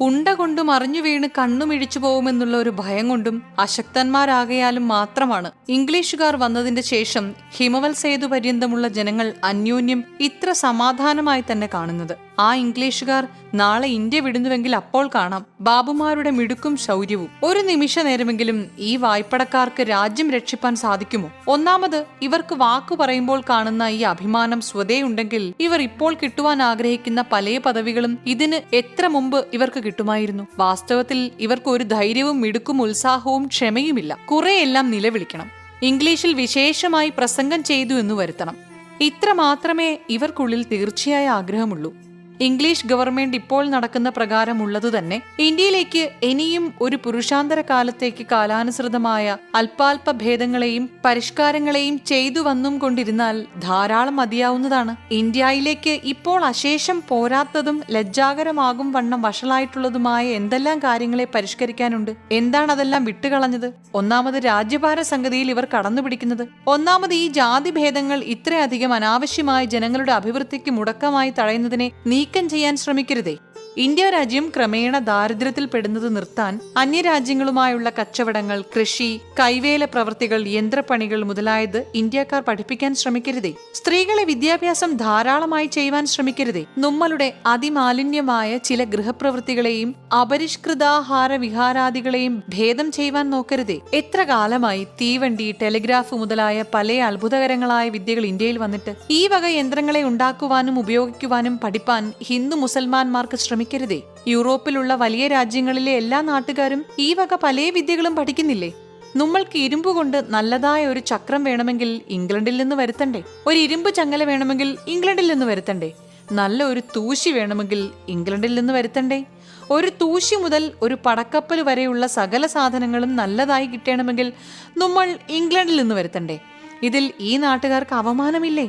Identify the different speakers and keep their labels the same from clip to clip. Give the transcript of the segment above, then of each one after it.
Speaker 1: ഉണ്ട കൊണ്ടും അറിഞ്ഞു വീണ് കണ്ണുമിഴിച്ചു പോകുമെന്നുള്ള ഒരു ഭയം കൊണ്ടും അശക്തന്മാരാകയാലും മാത്രമാണ്. ഇംഗ്ലീഷുകാർ വന്നതിന്റെ ശേഷം ഹിമവൽ സേതു പര്യന്തമുള്ള ജനങ്ങൾ അന്യോന്യം ഇത്ര സമാധാനമായി തന്നെ കാണുന്നത്. ആ ഇംഗ്ലീഷുകാർ നാളെ ഇന്ത്യ വിടുന്നുവെങ്കിൽ അപ്പോൾ കാണാം. ബാബുമാരുടെ മിടുക്കും ശൗര്യവും. ഒരു നിമിഷ നേരമെങ്കിലും ഈ വായ്പടക്കാർക്ക് രാജ്യം രക്ഷിപ്പാൻ സാധിക്കുമോ? ഒന്നാമത് ഇവർക്ക് വാക്കു പറയുമ്പോൾ കാണുന്ന ഈ അഭിമാനം സ്വതേ ഉണ്ടെങ്കിൽ ഇവർ ഇപ്പോൾ കിട്ടുവാൻ ആഗ്രഹിക്കുന്ന പല പദവികളും ഇതിന് എത്ര മുമ്പ് ഇവർക്ക് കിട്ടുമായിരുന്നു. വാസ്തവത്തിൽ ഇവർക്ക് ഒരു ധൈര്യവും മിടുക്കും ഉത്സാഹവും ക്ഷമയുമില്ല. കുറെയെല്ലാം നിലവിളിക്കണം. ഇംഗ്ലീഷിൽ വിശേഷമായി പ്രസംഗം ചെയ്തു എന്ന് വരുത്തണം. ഇത്ര മാത്രമേ ഇവർക്കുള്ളിൽ തീർച്ചയായ ആഗ്രഹമുള്ളൂ. ഇംഗ്ലീഷ് ഗവൺമെന്റ് ഇപ്പോൾ നടക്കുന്ന പ്രകാരമുള്ളത് തന്നെ ഇന്ത്യയിലേക്ക് ഇനിയും ഒരു പുരുഷാന്തര കാലത്തേക്ക് കാലാനുസൃതമായ അല്പാൽപ ഭേദങ്ങളെയും പരിഷ്കാരങ്ങളെയും ചെയ്തു വന്നും കൊണ്ടിരുന്നാൽ ധാരാളം മതിയാവുന്നതാണ്. ഇന്ത്യയിലേക്ക് ഇപ്പോൾ അശേഷം പോരാത്തതും ലജ്ജാകരമാകും വണ്ണം വഷളായിട്ടുള്ളതുമായ എന്തെല്ലാം കാര്യങ്ങളെ പരിഷ്കരിക്കാനുണ്ട്? എന്താണ് അതെല്ലാം വിട്ടുകളഞ്ഞത്? ഒന്നാമത് രാജ്യഭാര സംഗതിയിൽ ഇവർ കടന്നുപിടിക്കുന്നത്. ഒന്നാമത് ഈ ജാതി ഭേദങ്ങൾ ഇത്രയധികം അനാവശ്യമായി ജനങ്ങളുടെ അഭിവൃദ്ധിക്ക് മുടക്കമായി തടയുന്നതിനെ നീക്കം ചെയ്യാൻ ശ്രമിക്കരുതേ. ഇന്ത്യ രാജ്യം ക്രമേണ ദാരിദ്ര്യത്തിൽ പെടുന്നത് നിർത്താൻ അന്യരാജ്യങ്ങളുമായുള്ള കച്ചവടങ്ങൾ കൃഷി കൈവേല പ്രവൃത്തികൾ യന്ത്രപ്പണികൾ മുതലായത് ഇന്ത്യക്കാർ പഠിപ്പിക്കാൻ ശ്രമിക്കരുതേ. സ്ത്രീകളെ വിദ്യാഭ്യാസം ധാരാളമായി ചെയ്യുവാൻ ശ്രമിക്കരുതേ. നമ്മളുടെ അതിമാലിന്യമായ ചില ഗൃഹപ്രവൃത്തികളെയും അപരിഷ്കൃതാഹാര വിഹാരാദികളെയും ഭേദം ചെയ്യുവാൻ നോക്കരുതേ. എത്ര കാലമായി തീവണ്ടി ടെലിഗ്രാഫ് മുതലായ പല അത്ഭുതകരങ്ങളായ വിദ്യകൾ ഇന്ത്യയിൽ വന്നിട്ട് ഈ വക യന്ത്രങ്ങളെ ഉണ്ടാക്കുവാനും ഉപയോഗിക്കുവാനും പഠിപ്പാൻ ഹിന്ദു മുസൽമാന്മാർക്ക് ശ്രമിക്കരുതേ യൂറോപ്പിലുള്ള വലിയ രാജ്യങ്ങളിലെ എല്ലാ നാട്ടുകാരും ഈ വക പല വിദ്യകളും പഠിക്കുന്നില്ലേ? നമ്മൾക്ക് ഇരുമ്പ് കൊണ്ട് നല്ലതായ ഒരു ചക്രം വേണമെങ്കിൽ ഇംഗ്ലണ്ടിൽ നിന്ന് വരുത്തണ്ടേ? ഒരു ഇരുമ്പ് ചങ്ങല വേണമെങ്കിൽ ഇംഗ്ലണ്ടിൽ നിന്ന് വരുത്തണ്ടേ? നല്ല ഒരു തൂശി വേണമെങ്കിൽ ഇംഗ്ലണ്ടിൽ നിന്ന് വരുത്തണ്ടേ? ഒരു തൂശി മുതൽ ഒരു പടക്കപ്പൽ വരെയുള്ള സകല സാധനങ്ങളും നല്ലതായി കിട്ടണമെങ്കിൽ നമ്മൾ ഇംഗ്ലണ്ടിൽ നിന്ന് വരുത്തണ്ടേ? ഇതിൽ ഈ നാട്ടുകാർക്ക് അവമാനമില്ലേ?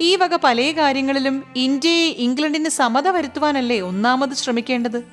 Speaker 1: ഈ വക പല കാര്യങ്ങളിലും ഇന്ത്യയെ ഇംഗ്ലണ്ടിന് സമത വരുത്തുവാനല്ലേ ഒന്നാമത് ശ്രമിക്കേണ്ടത്?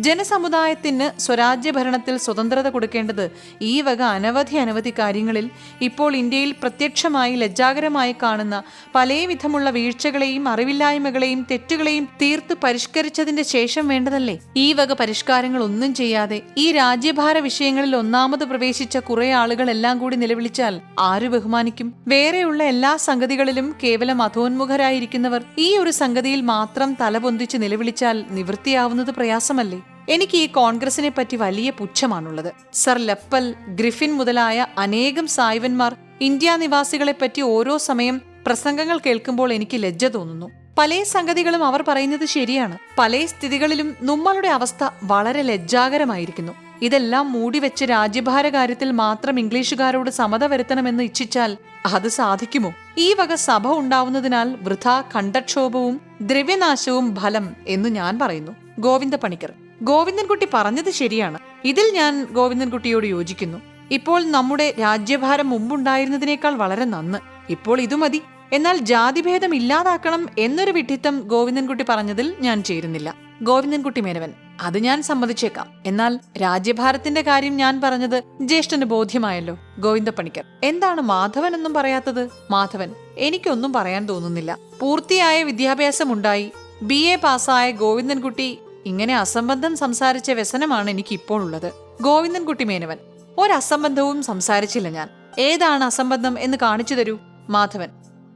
Speaker 1: ജനസമുദായത്തിന് സ്വരാജ്യ ഭരണത്തിൽ സ്വതന്ത്രത കൊടുക്കേണ്ടത് ഈ വക അനവധി അനവധി കാര്യങ്ങളിൽ ഇപ്പോൾ ഇന്ത്യയിൽ പ്രത്യക്ഷമായി ലജ്ജാകരമായി കാണുന്ന പല വിധമുള്ള വീഴ്ചകളെയും അറിവില്ലായ്മകളെയും തെറ്റുകളെയും തീർത്ത് പരിഷ്കരിച്ചതിന്റെ ശേഷം വേണ്ടതല്ലേ? ഈ വക പരിഷ്കാരങ്ങൾ ഒന്നും ചെയ്യാതെ ഈ രാജ്യഭാര വിഷയങ്ങളിൽ ഒന്നാമത് പ്രവേശിച്ച കുറെ ആളുകളെല്ലാം കൂടി നിലവിളിച്ചാൽ ആര് ബഹുമാനിക്കും? വേറെയുള്ള എല്ലാ സംഗതികളിലും കേവലം അധോന്മുഖരായിരിക്കുന്നവർ ഈ ഒരു സംഗതിയിൽ മാത്രം തലപൊന്തിച്ച് നിലവിളിച്ചാൽ നിവൃത്തിയാവുന്നത് പ്രയാസമല്ലേ? എനിക്ക് ഈ കോൺഗ്രസിനെ പറ്റി വലിയ പുച്ഛമാണുള്ളത്. സർ ലപ്പൽ ഗ്രിഫിൻ മുതലായ അനേകം സായുവന്മാർ ഇന്ത്യ നിവാസികളെ പറ്റി ഓരോ സമയം പ്രസംഗങ്ങൾ കേൾക്കുമ്പോൾ എനിക്ക് ലജ്ജ തോന്നുന്നു. പല സംഗതികളും അവർ പറയുന്നത് ശരിയാണ്. പല സ്ഥിതികളിലും നമ്മളുടെ അവസ്ഥ വളരെ ലജ്ജാകരമായിരിക്കുന്നു. ഇതെല്ലാം മൂടിവെച്ച് രാജ്യഭാര കാര്യത്തിൽ മാത്രം ഇംഗ്ലീഷുകാരോട് സമത വരുത്തണമെന്ന് ഇച്ഛിച്ചാൽ അത് സാധിക്കുമോ? ഈ വക സഭ ഉണ്ടാവുന്നതിനാൽ വൃഥ കണ്ടക്ഷോഭവും ദ്രവ്യനാശവും ഫലം എന്ന് ഞാൻ പറയുന്നു. ഗോവിന്ദ പണിക്കർ. ഗോവിന്ദൻകുട്ടി പറഞ്ഞത് ശരിയാണ്. ഇതിൽ ഞാൻ ഗോവിന്ദൻകുട്ടിയോട് യോജിക്കുന്നു. ഇപ്പോൾ നമ്മുടെ രാജ്യഭാരം മുമ്പുണ്ടായിരുന്നതിനേക്കാൾ വളരെ നന്ന്. ഇപ്പോൾ ഇതു മതി. എന്നാൽ ജാതിഭേദം ഇല്ലാതാക്കണം എന്നൊരു വിഡ്ഢിത്തം ഗോവിന്ദൻകുട്ടി പറഞ്ഞതിൽ ഞാൻ ചേരുന്നില്ല. ഗോവിന്ദൻകുട്ടി മേനവൻ അത് ഞാൻ സമ്മതിച്ചേക്കാം. എന്നാൽ രാജ്യഭാരത്തിന്റെ കാര്യം ഞാൻ പറഞ്ഞത് ജ്യേഷ്ഠന് ബോധ്യമായല്ലോ ഗോവിന്ദ പണിക്കർ എന്താണ് മാധവൻ എന്നും പറയാത്തത്? മാധവൻ എനിക്കൊന്നും പറയാൻ തോന്നുന്നില്ല. പൂർത്തിയായ വിദ്യാഭ്യാസമുണ്ടായി. ബി എ പാസ്സായ ഗോവിന്ദൻകുട്ടി ഇങ്ങനെ അസംബന്ധം സംസാരിച്ച വ്യസനമാണ് എനിക്ക് ഇപ്പോൾ ഉള്ളത് ഗോവിന്ദൻകുട്ടി മേനവൻ. ഒരസംബന്ധവും സംസാരിച്ചില്ല ഞാൻ. ഏതാണ് അസംബന്ധം എന്ന് കാണിച്ചു തരൂ മാധവൻ.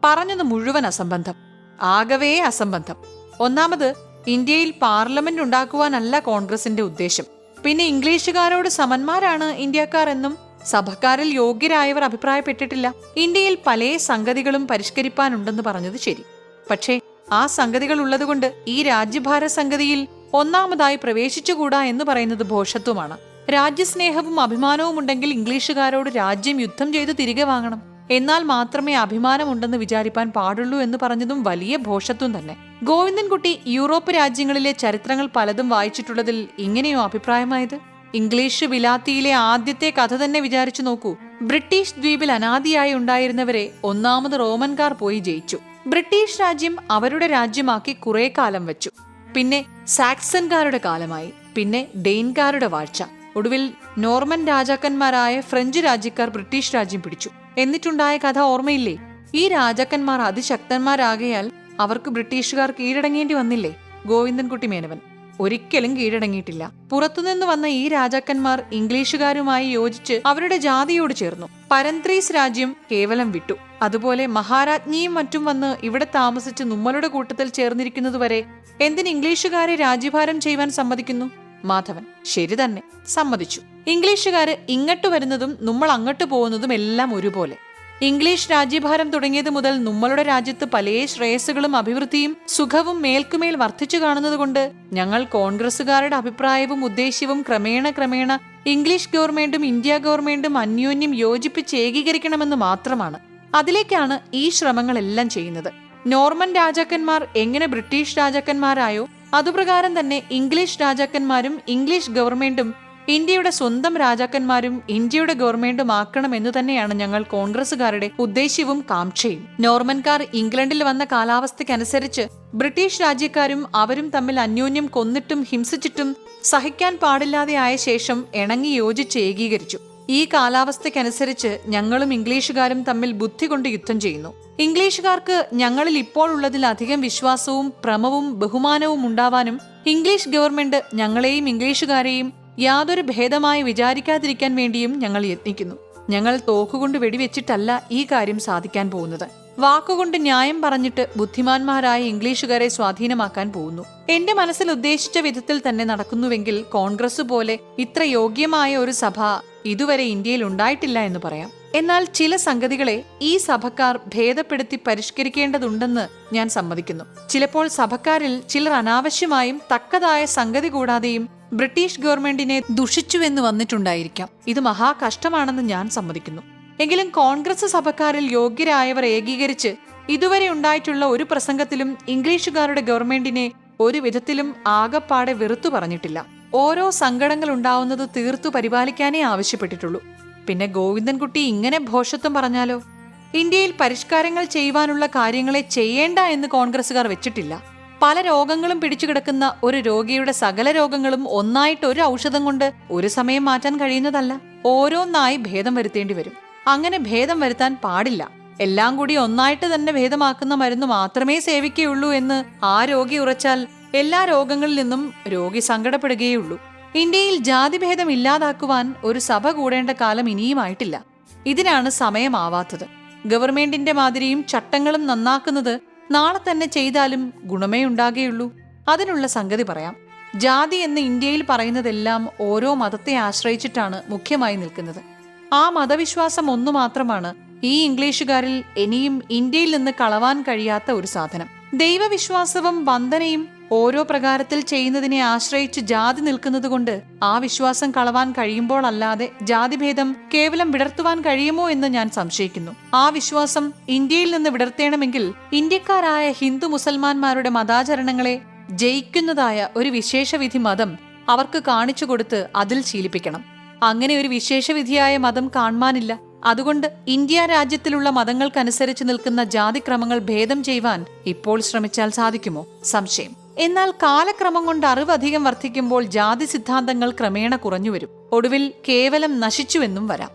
Speaker 1: പറഞ്ഞത് മുഴുവൻ അസംബന്ധം. ആകവേ അസംബന്ധം. ഒന്നാമത് ഇന്ത്യയിൽ പാർലമെന്റ് ഉണ്ടാക്കുവാനല്ല കോൺഗ്രസിന്റെ ഉദ്ദേശം. പിന്നെ ഇംഗ്ലീഷുകാരോട് സമന്മാരാണ് ഇന്ത്യക്കാർ എന്നും സഭക്കാരിൽ യോഗ്യരായവർ അഭിപ്രായപ്പെട്ടിട്ടില്ല. ഇന്ത്യയിൽ പല സംഗതികളും പരിഷ്കരിപ്പാനുണ്ടെന്ന് പറഞ്ഞത് ശരി. പക്ഷേ ആ സംഗതികൾ ഉള്ളതുകൊണ്ട് ഈ രാജ്യഭാര സംഗതിയിൽ ഒന്നാമതായി പ്രവേശിച്ചുകൂടാ എന്ന് പറയുന്നത് ഭോഷത്വമാണ്. രാജ്യസ്നേഹവും അഭിമാനവും ഉണ്ടെങ്കിൽ ഇംഗ്ലീഷുകാരോട് രാജ്യം യുദ്ധം ചെയ്ത് തിരികെ വാങ്ങണം. എന്നാൽ മാത്രമേ അഭിമാനമുണ്ടെന്ന് വിചാരിപ്പാൻ പാടുള്ളൂ എന്ന് പറഞ്ഞതും വലിയ ഭോഷത്വം തന്നെ. ഗോവിന്ദൻകുട്ടി യൂറോപ്പ് രാജ്യങ്ങളിലെ ചരിത്രങ്ങൾ പലതും വായിച്ചിട്ടുള്ളതിൽ ഇങ്ങനെയോ അഭിപ്രായമായത്? ഇംഗ്ലീഷ് വിലാത്തിയിലെ ആദ്യത്തെ കഥ തന്നെ വിചാരിച്ചു നോക്കൂ. ബ്രിട്ടീഷ് ദ്വീപിൽ അനാദിയായി ഉണ്ടായിരുന്നവരെ ഒന്നാമത് റോമൻകാർ പോയി ജയിച്ചു. ബ്രിട്ടീഷ് രാജ്യം അവരുടെ രാജ്യമാക്കി കുറെ കാലം വെച്ചു. പിന്നെ സാക്സൺകാരുടെ കാലമായി പിന്നെ ഡെയിൻകാരുടെ വാഴ്ച. ഒടുവിൽ നോർമൻ രാജാക്കന്മാരായ ഫ്രഞ്ച് രാജ്യക്കാർ ബ്രിട്ടീഷ് രാജ്യം പിടിച്ചു. എന്നിട്ടുണ്ടായ കഥ ഓർമ്മയില്ലേ? ഈ രാജാക്കന്മാർ അതിശക്തന്മാരാകയാൽ അവർക്ക് ബ്രിട്ടീഷുകാർ കീഴടങ്ങേണ്ടി വന്നില്ലേ? ഗോവിന്ദൻകുട്ടി മേനവൻ. ഒരിക്കലും കീഴടങ്ങിയിട്ടില്ല. പുറത്തുനിന്ന് വന്ന ഈ രാജാക്കന്മാർ ഇംഗ്ലീഷുകാരുമായി യോജിച്ച് അവരുടെ ജാതിയോട് ചേർന്നു. പരന്ത്രീസ് രാജ്യം കേവലം വിട്ടു. അതുപോലെ മഹാരാജ്ഞിയും മറ്റും വന്ന് ഇവിടെ താമസിച്ച് നമ്മളുടെ കൂട്ടത്തിൽ ചേർന്നിരിക്കുന്നതുവരെ എന്തിന് ഇംഗ്ലീഷുകാരെ രാജ്യഭാരം ചെയ്യുവാൻ സമ്മതിക്കുന്നു? മാധവൻ. ശരി തന്നെ. സമ്മതിച്ചു. ഇംഗ്ലീഷുകാര് ഇങ്ങോട്ട് വരുന്നതും നമ്മൾ അങ്ങോട്ട് പോകുന്നതും എല്ലാം ഒരുപോലെ. ഇംഗ്ലീഷ് രാജ്യഭാരം തുടങ്ങിയത് മുതൽ നമ്മളുടെ രാജ്യത്ത് പല ശ്രേയസ്സുകളും അഭിവൃദ്ധിയും സുഖവും മേൽക്കുമേൽ വർദ്ധിച്ചു കാണുന്നതുകൊണ്ട് ഞങ്ങൾ കോൺഗ്രസുകാരുടെ അഭിപ്രായവും ഉദ്ദേശ്യവും ക്രമേണ ക്രമേണ ഇംഗ്ലീഷ് ഗവൺമെന്റും ഇന്ത്യ ഗവൺമെന്റും അന്യോന്യം യോജിപ്പിച്ച് ഏകീകരിക്കണമെന്ന് മാത്രമാണ്. അതിലേക്കാണ് ഈ ശ്രമങ്ങളെല്ലാം ചെയ്യുന്നത്. നോർമൻ രാജാക്കന്മാർ എങ്ങനെ ബ്രിട്ടീഷ് രാജാക്കന്മാരായോ അതുപ്രകാരം തന്നെ ഇംഗ്ലീഷ് രാജാക്കന്മാരും ഇംഗ്ലീഷ് ഗവൺമെന്റും ഇന്ത്യയുടെ സ്വന്തം രാജാക്കന്മാരും ഇന്ത്യയുടെ ഗവൺമെന്റും ആക്കണം എന്ന് തന്നെയാണ് ഞങ്ങൾ കോൺഗ്രസുകാരുടെ ഉദ്ദേശ്യവും കാംക്ഷയും. നോർമൻകാർ ഇംഗ്ലണ്ടിൽ വന്ന കാലാവസ്ഥയ്ക്കനുസരിച്ച് ബ്രിട്ടീഷ് രാജ്യക്കാരും അവരും തമ്മിൽ അന്യോന്യം കൊന്നിട്ടും ഹിംസിച്ചിട്ടും സഹിക്കാൻ പാടില്ലാതെ ആയ ശേഷം ഇണങ്ങി യോജിച്ച് ഏകീകരിച്ചു. ഈ കാലാവസ്ഥയ്ക്കനുസരിച്ച് ഞങ്ങളും ഇംഗ്ലീഷുകാരും തമ്മിൽ ബുദ്ധി കൊണ്ട് യുദ്ധം ചെയ്യുന്നു. ഇംഗ്ലീഷുകാർക്ക് ഞങ്ങളിൽ ഇപ്പോൾ ഉള്ളതിലധികം വിശ്വാസവും പ്രമവും ബഹുമാനവും ഉണ്ടാവാനും ഇംഗ്ലീഷ് ഗവൺമെന്റ് ഞങ്ങളെയും ഇംഗ്ലീഷുകാരെയും യാതൊരു ഭേദമായി വിചാരിക്കാതിരിക്കാൻ വേണ്ടിയും ഞങ്ങൾ യത്നിക്കുന്നു. ഞങ്ങൾ തോക്കുകൊണ്ട് വെടിവെച്ചിട്ടല്ല ഈ കാര്യം സാധിക്കാൻ പോകുന്നത്. വാക്കുകൊണ്ട് ന്യായം പറഞ്ഞിട്ട് ബുദ്ധിമാന്മാരായ ഇംഗ്ലീഷുകാരെ സ്വാധീനമാക്കാൻ പോകുന്നു. എന്റെ മനസ്സിൽ ഉദ്ദേശിച്ച വിധത്തിൽ തന്നെ നടക്കുന്നുവെങ്കിൽ കോൺഗ്രസ് പോലെ ഇത്ര യോഗ്യമായ ഒരു സഭ ഇതുവരെ ഇന്ത്യയിൽ ഉണ്ടായിട്ടില്ല എന്ന് പറയാം. എന്നാൽ ചില സംഗതികളെ ഈ സഭക്കാർ ഭേദപ്പെടുത്തി പരിഷ്കരിക്കേണ്ടതുണ്ടെന്ന് ഞാൻ സമ്മതിക്കുന്നു. ചിലപ്പോൾ സഭക്കാരിൽ ചിലർ അനാവശ്യമായും തക്കതായ സംഗതി കൂടാതെയും ബ്രിട്ടീഷ് ഗവൺമെന്റിനെ ദുഷിച്ചുവെന്ന് വന്നിട്ടുണ്ടായിരിക്കാം. ഇത് മഹാകഷ്ടമാണെന്ന് ഞാൻ സമ്മതിക്കുന്നു. എങ്കിലും കോൺഗ്രസ് സഭക്കാരിൽ യോഗ്യരായവർ ഏകീകരിച്ച് ഇതുവരെ ഉണ്ടായിട്ടുള്ള ഒരു പ്രസംഗത്തിലും ഇംഗ്ലീഷുകാരുടെ ഗവൺമെന്റിനെ ഒരു വിധത്തിലും ആകപ്പാടെ വെറുത്തു പറഞ്ഞിട്ടില്ല. ഓരോ സങ്കടങ്ങൾ ഉണ്ടാവുന്നത് തീർത്തു പരിപാലിക്കാനേ ആവശ്യപ്പെട്ടിട്ടുള്ളൂ. പിന്നെ ഗോവിന്ദൻകുട്ടി ഇങ്ങനെ ഭോഷത്വം പറഞ്ഞാലോ? ഇന്ത്യയിൽ പരിഷ്കാരങ്ങൾ ചെയ്യുവാനുള്ള കാര്യങ്ങളെ ചെയ്യേണ്ട എന്ന് കോൺഗ്രസുകാർ വെച്ചിട്ടില്ല. പല രോഗങ്ങളും പിടിച്ചു കിടക്കുന്ന ഒരു രോഗിയുടെ സകല രോഗങ്ങളും ഒന്നായിട്ട് ഒരു ഔഷധം കൊണ്ട് ഒരു സമയം മാറ്റാൻ കഴിയുന്നതല്ല. ഓരോന്നായി ഭേദം വരുത്തേണ്ടി വരും. അങ്ങനെ ഭേദം വരുത്താൻ പാടില്ല. എല്ലാം കൂടി ഒന്നായിട്ട് തന്നെ ഭേദമാക്കുന്ന മരുന്ന് മാത്രമേ സേവിക്കുകയുള്ളൂ എന്ന് ആ രോഗി ഉറച്ചാൽ എല്ലാ രോഗങ്ങളിൽ നിന്നും രോഗി സങ്കടപ്പെടുകയുള്ളൂ ഇന്ത്യയിൽ ജാതിഭേദം ഇല്ലാതാക്കുവാൻ ഒരു സഭ കൂടേണ്ട കാലം ഇനിയുമായിട്ടില്ല ഇതിനാണ് സമയമാവാത്തത്. ഗവൺമെന്റിന്റെ മാതിരിയും ചട്ടങ്ങളും നന്നാക്കുന്നത് നാളെ തന്നെ ചെയ്താലും ഗുണമേ ഉണ്ടാകുകയുള്ളൂ. അതിനുള്ള സംഗതി പറയാം. ജാതി എന്ന് ഇന്ത്യയിൽ പറയുന്നതെല്ലാം ഓരോ മതത്തെ ആശ്രയിച്ചിട്ടാണ് മുഖ്യമായി നിൽക്കുന്നത്. ആ മതവിശ്വാസം ഒന്നു മാത്രമാണ് ഈ ഇംഗ്ലീഷുകാരിൽ ഇനിയും ഇന്ത്യയിൽ നിന്ന് കളവാൻ കഴിയാത്ത ഒരു സാധനം. ദൈവവിശ്വാസവും വന്ദനയും ഓരോ പ്രകാരത്തിൽ ചെയ്യുന്നതിനെ ആശ്രയിച്ച് ജാതി നിൽക്കുന്നതുകൊണ്ട് ആ വിശ്വാസം കളവാൻ കഴിയുമ്പോൾ അല്ലാതെ ജാതിഭേദം കേവലം വിടർത്തുവാൻ കഴിയുമോ എന്ന് ഞാൻ സംശയിക്കുന്നു. ആ വിശ്വാസം ഇന്ത്യയിൽ നിന്ന് വിടർത്തേണമെങ്കിൽ ഇന്ത്യക്കാരായ ഹിന്ദു മുസൽമാന്മാരുടെ മതാചരണങ്ങളെ ജയിക്കുന്നതായ ഒരു വിശേഷവിധി മതം അവർക്ക് കാണിച്ചു കൊടുത്ത് അതിൽ ശീലിപ്പിക്കണം. അങ്ങനെ ഒരു വിശേഷവിധിയായ മതം കാണുവാനില്ല. അതുകൊണ്ട് ഇന്ത്യ രാജ്യത്തിലുള്ള മതങ്ങൾക്കനുസരിച്ച് നിൽക്കുന്ന ജാതിക്രമങ്ങൾ ഭേദം ചെയ്യുവാൻ ഇപ്പോൾ ശ്രമിച്ചാൽ സാധിക്കുമോ? സംശയം. എന്നാൽ കാലക്രമം കൊണ്ട് അറിവ് അധികം വർദ്ധിക്കുമ്പോൾ ജാതി സിദ്ധാന്തങ്ങൾ ക്രമേണ കുറഞ്ഞുവരും. ഒടുവിൽ കേവലം നശിച്ചുവെന്നും വരാം.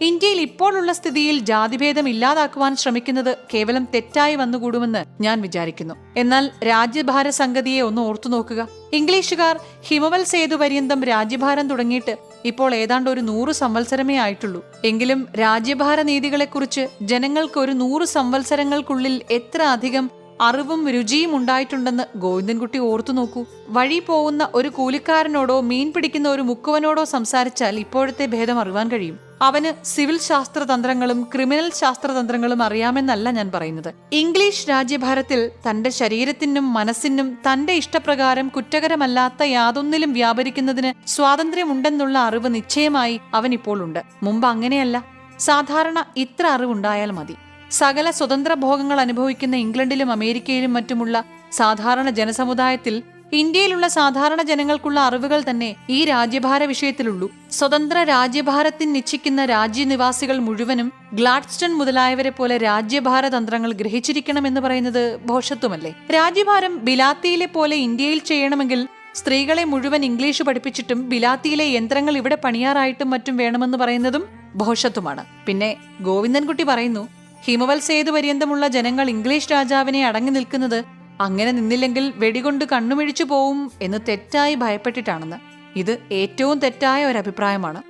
Speaker 1: ഇന്ത്യയിൽ ഇപ്പോഴുള്ള സ്ഥിതിയിൽ ജാതിഭേദം ഇല്ലാതാക്കുവാൻ ശ്രമിക്കുന്നത് കേവലം തെറ്റായി വന്നുകൂടുമെന്ന് ഞാൻ വിചാരിക്കുന്നു. എന്നാൽ രാജ്യഭാര സംഗതിയെ ഒന്ന് ഓർത്തു നോക്കുക. ഇംഗ്ലീഷുകാർ ഹിമവൽ സേതു പര്യന്തം രാജ്യഭാരം തുടങ്ങിയിട്ട് ഇപ്പോൾ ഏതാണ്ട് ഒരു നൂറ് സംവത്സരമേ ആയിട്ടുള്ളൂ. എങ്കിലും രാജ്യഭാര നീതികളെക്കുറിച്ച് ജനങ്ങൾക്ക് ഒരു നൂറ് സംവത്സരങ്ങൾക്കുള്ളിൽ എത്ര അധികം അറിവും രുചിയും ഉണ്ടായിട്ടുണ്ടെന്ന് ഗോവിന്ദൻകുട്ടി ഓർത്തു നോക്കൂ. വഴി പോകുന്ന ഒരു കൂലിക്കാരനോടോ മീൻ പിടിക്കുന്ന ഒരു മുക്കുവനോടോ സംസാരിച്ചാൽ ഇപ്പോഴത്തെ ഭേദം അറിവാൻ കഴിയും. അവന് സിവിൽ ശാസ്ത്രതന്ത്രങ്ങളും ക്രിമിനൽ ശാസ്ത്രതന്ത്രങ്ങളും അറിയാമെന്നല്ല ഞാൻ പറയുന്നത്. ഇംഗ്ലീഷ് രാജ്യഭാരത്തിൽ തന്റെ ശരീരത്തിനും മനസ്സിനും തന്റെ ഇഷ്ടപ്രകാരം കുറ്റകരമല്ലാത്ത യാതൊന്നിലും വ്യാപരിക്കുന്നതിന് സ്വാതന്ത്ര്യമുണ്ടെന്നുള്ള അറിവ് നിശ്ചയമായി അവൻ ഇപ്പോൾ ഉണ്ട്. മുമ്പ് അങ്ങനെയല്ല. സാധാരണ ഇത്ര അറിവുണ്ടായാൽ മതി. സകല സ്വതന്ത്ര ഭോഗങ്ങൾ അനുഭവിക്കുന്ന ഇംഗ്ലണ്ടിലും അമേരിക്കയിലും മറ്റുമുള്ള സാധാരണ ജനസമുദായത്തിൽ ഇന്ത്യയിലുള്ള സാധാരണ ജനങ്ങൾക്കുള്ള അറിവുകൾ തന്നെ ഈ രാജ്യഭാര വിഷയത്തിലുള്ളൂ. സ്വതന്ത്ര രാജ്യഭാരത്തിൽ നിശ്ചിക്കുന്ന രാജ്യനിവാസികൾ മുഴുവനും ഗ്ലാഡ്സ്റ്റൺ മുതലായവരെ പോലെ രാജ്യഭാര തന്ത്രങ്ങൾ ഗ്രഹിച്ചിരിക്കണമെന്ന് പറയുന്നത് ഭോഷത്വമല്ലേ രാജ്യഭാരം ബിലാത്തിയിലെ പോലെ ഇന്ത്യയിൽ ചെയ്യണമെങ്കിൽ സ്ത്രീകളെ മുഴുവൻ ഇംഗ്ലീഷ് പഠിപ്പിച്ചിട്ടും ബിലാത്തിയിലെ യന്ത്രങ്ങൾ ഇവിടെ പണിയാറായിട്ടും മറ്റും വേണമെന്ന് പറയുന്നതും ഭോഷത്വമാണ് പിന്നെ ഗോവിന്ദൻകുട്ടി പറയുന്നു ഹിമവൽ സേതു പര്യന്തമുള്ള ജനങ്ങൾ ഇംഗ്ലീഷ് രാജാവിനെ അടങ്ങി നിൽക്കുന്നത് അങ്ങനെ നിന്നില്ലെങ്കിൽ വെടികൊണ്ട് കണ്ണുമിഴിച്ചു പോവും എന്ന് തെറ്റായി ഭയപ്പെട്ടിട്ടാണെന്ന്. ഇത് ഏറ്റവും തെറ്റായ ഒരു അഭിപ്രായമാണ്.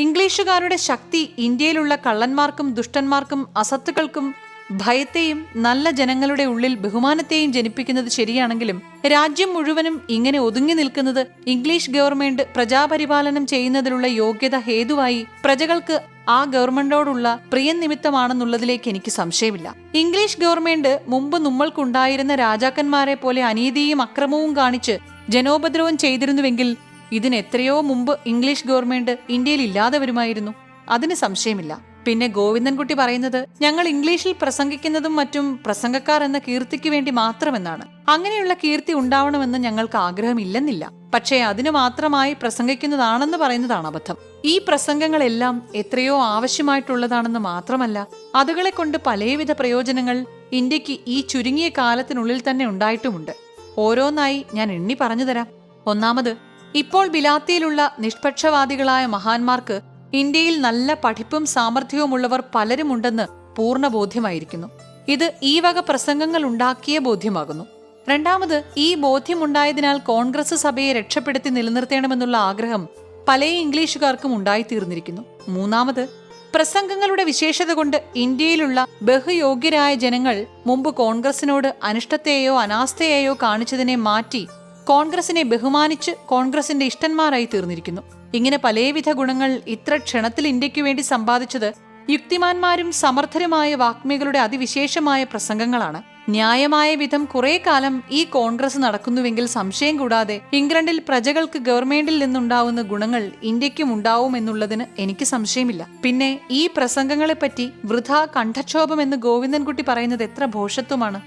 Speaker 1: ഇംഗ്ലീഷുകാരുടെ ശക്തി ഇന്ത്യയിലുള്ള കള്ളന്മാർക്കും ദുഷ്ടന്മാർക്കും അസത്തുക്കൾക്കും ഭയത്തെയും നല്ല ജനങ്ങളുടെ ഉള്ളിൽ ബഹുമാനത്തെയും ജനിപ്പിക്കുന്നത് ശരിയാണെങ്കിലും രാജ്യം മുഴുവനും ഇങ്ങനെ ഒതുങ്ങി നിൽക്കുന്നത് ഇംഗ്ലീഷ് ഗവൺമെന്റ് പ്രജാപരിപാലനം ചെയ്യുന്നതിലുള്ള യോഗ്യത ഹേതുവായി പ്രജകൾക്ക് ആ ഗവൺമെന്റോടുള്ള പ്രിയ നിമിത്തമാണെന്നുള്ളതിലേക്ക് എനിക്ക് സംശയമില്ല. ഇംഗ്ലീഷ് ഗവൺമെന്റ് മുമ്പ് നമ്മൾക്കുണ്ടായിരുന്ന രാജാക്കന്മാരെ പോലെ അനീതിയും അക്രമവും കാണിച്ച് ജനോപദ്രവം ചെയ്തിരുന്നുവെങ്കിൽ ഇതിന് എത്രയോ മുമ്പ് ഇംഗ്ലീഷ് ഗവൺമെന്റ് ഇന്ത്യയിൽ ഇല്ലാതെ വരുമായിരുന്നു അതിന് സംശയമില്ല. പിന്നെ ഗോവിന്ദൻകുട്ടി പറയുന്നത് ഞങ്ങൾ ഇംഗ്ലീഷിൽ പ്രസംഗിക്കുന്നതും മറ്റും പ്രസംഗക്കാർ എന്ന കീർത്തിക്ക് വേണ്ടി മാത്രമെന്നാണ്. അങ്ങനെയുള്ള കീർത്തി ഉണ്ടാവണമെന്ന് ഞങ്ങൾക്ക് ആഗ്രഹമില്ലെന്നില്ല. പക്ഷേ അതിനു മാത്രമായി പ്രസംഗിക്കുന്നതാണെന്ന് പറയുന്നതാണ് അബദ്ധം. ഈ പ്രസംഗങ്ങളെല്ലാം എത്രയോ ആവശ്യമായിട്ടുള്ളതാണെന്ന് മാത്രമല്ല അതുകളെ കൊണ്ട് പലവിധ പ്രയോജനങ്ങൾ ഇന്ത്യയ്ക്ക് ഈ ചുരുങ്ങിയ കാലത്തിനുള്ളിൽ തന്നെ ഉണ്ടായിട്ടുമുണ്ട്. ഓരോന്നായി ഞാൻ എണ്ണി പറഞ്ഞു തരാം ഒന്നാമത് ഇപ്പോൾ ബിലാത്തിയിലുള്ള നിഷ്പക്ഷവാദികളായ മഹാന്മാർക്ക് ഇന്ത്യയിൽ നല്ല പഠിപ്പും സാമർഥ്യവുമുള്ളവർ പലരുമുണ്ടെന്ന് പൂർണ ബോധ്യമായിരിക്കുന്നു ഇത് ഈ വക പ്രസംഗങ്ങൾ ഉണ്ടാക്കിയ ബോധ്യമാകുന്നു. രണ്ടാമത് ഈ ബോധ്യമുണ്ടായതിനാൽ കോൺഗ്രസ് സഭയെ രക്ഷപ്പെടുത്തി നിലനിർത്തണമെന്നുള്ള ആഗ്രഹം പല ഇംഗ്ലീഷുകാർക്കും ഉണ്ടായിത്തീർന്നിരിക്കുന്നു. മൂന്നാമത് പ്രസംഗങ്ങളുടെ വിശേഷത കൊണ്ട് ഇന്ത്യയിലുള്ള ബഹുയോഗ്യരായ ജനങ്ങൾ മുമ്പ് കോൺഗ്രസിനോട് അനിഷ്ടത്തെയോ അനാസ്ഥയെയോ കാണിച്ചതിനെ മാറ്റി കോൺഗ്രസിനെ ബഹുമാനിച്ച് കോൺഗ്രസിന്റെ ഇഷ്ടന്മാരായി തീർന്നിരിക്കുന്നു. ഇങ്ങനെ പലവിധ ഗുണങ്ങൾ ഇത്ര ക്ഷണത്തിൽ ഇന്ത്യയ്ക്ക് വേണ്ടി സമ്പാദിച്ചത് യുക്തിമാന്മാരും സമർത്ഥരുമായ വാഗ്മികളുടെ അതിവിശേഷമായ പ്രസംഗങ്ങളാണ്. ന്യായമായ വിധം കുറെ കാലം ഈ കോൺഗ്രസ് നടക്കുന്നുവെങ്കിൽ സംശയം കൂടാതെ ഇംഗ്ലണ്ടിൽ പ്രജകൾക്ക് ഗവൺമെന്റിൽ നിന്നുണ്ടാവുന്ന ഗുണങ്ങൾ ഇന്ത്യക്കും ഉണ്ടാവുമെന്നുള്ളതിന് എനിക്ക് സംശയമില്ല. പിന്നെ ഈ പ്രസംഗങ്ങളെപ്പറ്റി വൃഥ കണ്ഠക്ഷോഭം എന്ന് ഗോവിന്ദൻകുട്ടി പറയുന്നത് എത്ര ഭോഷത്വമാണ്?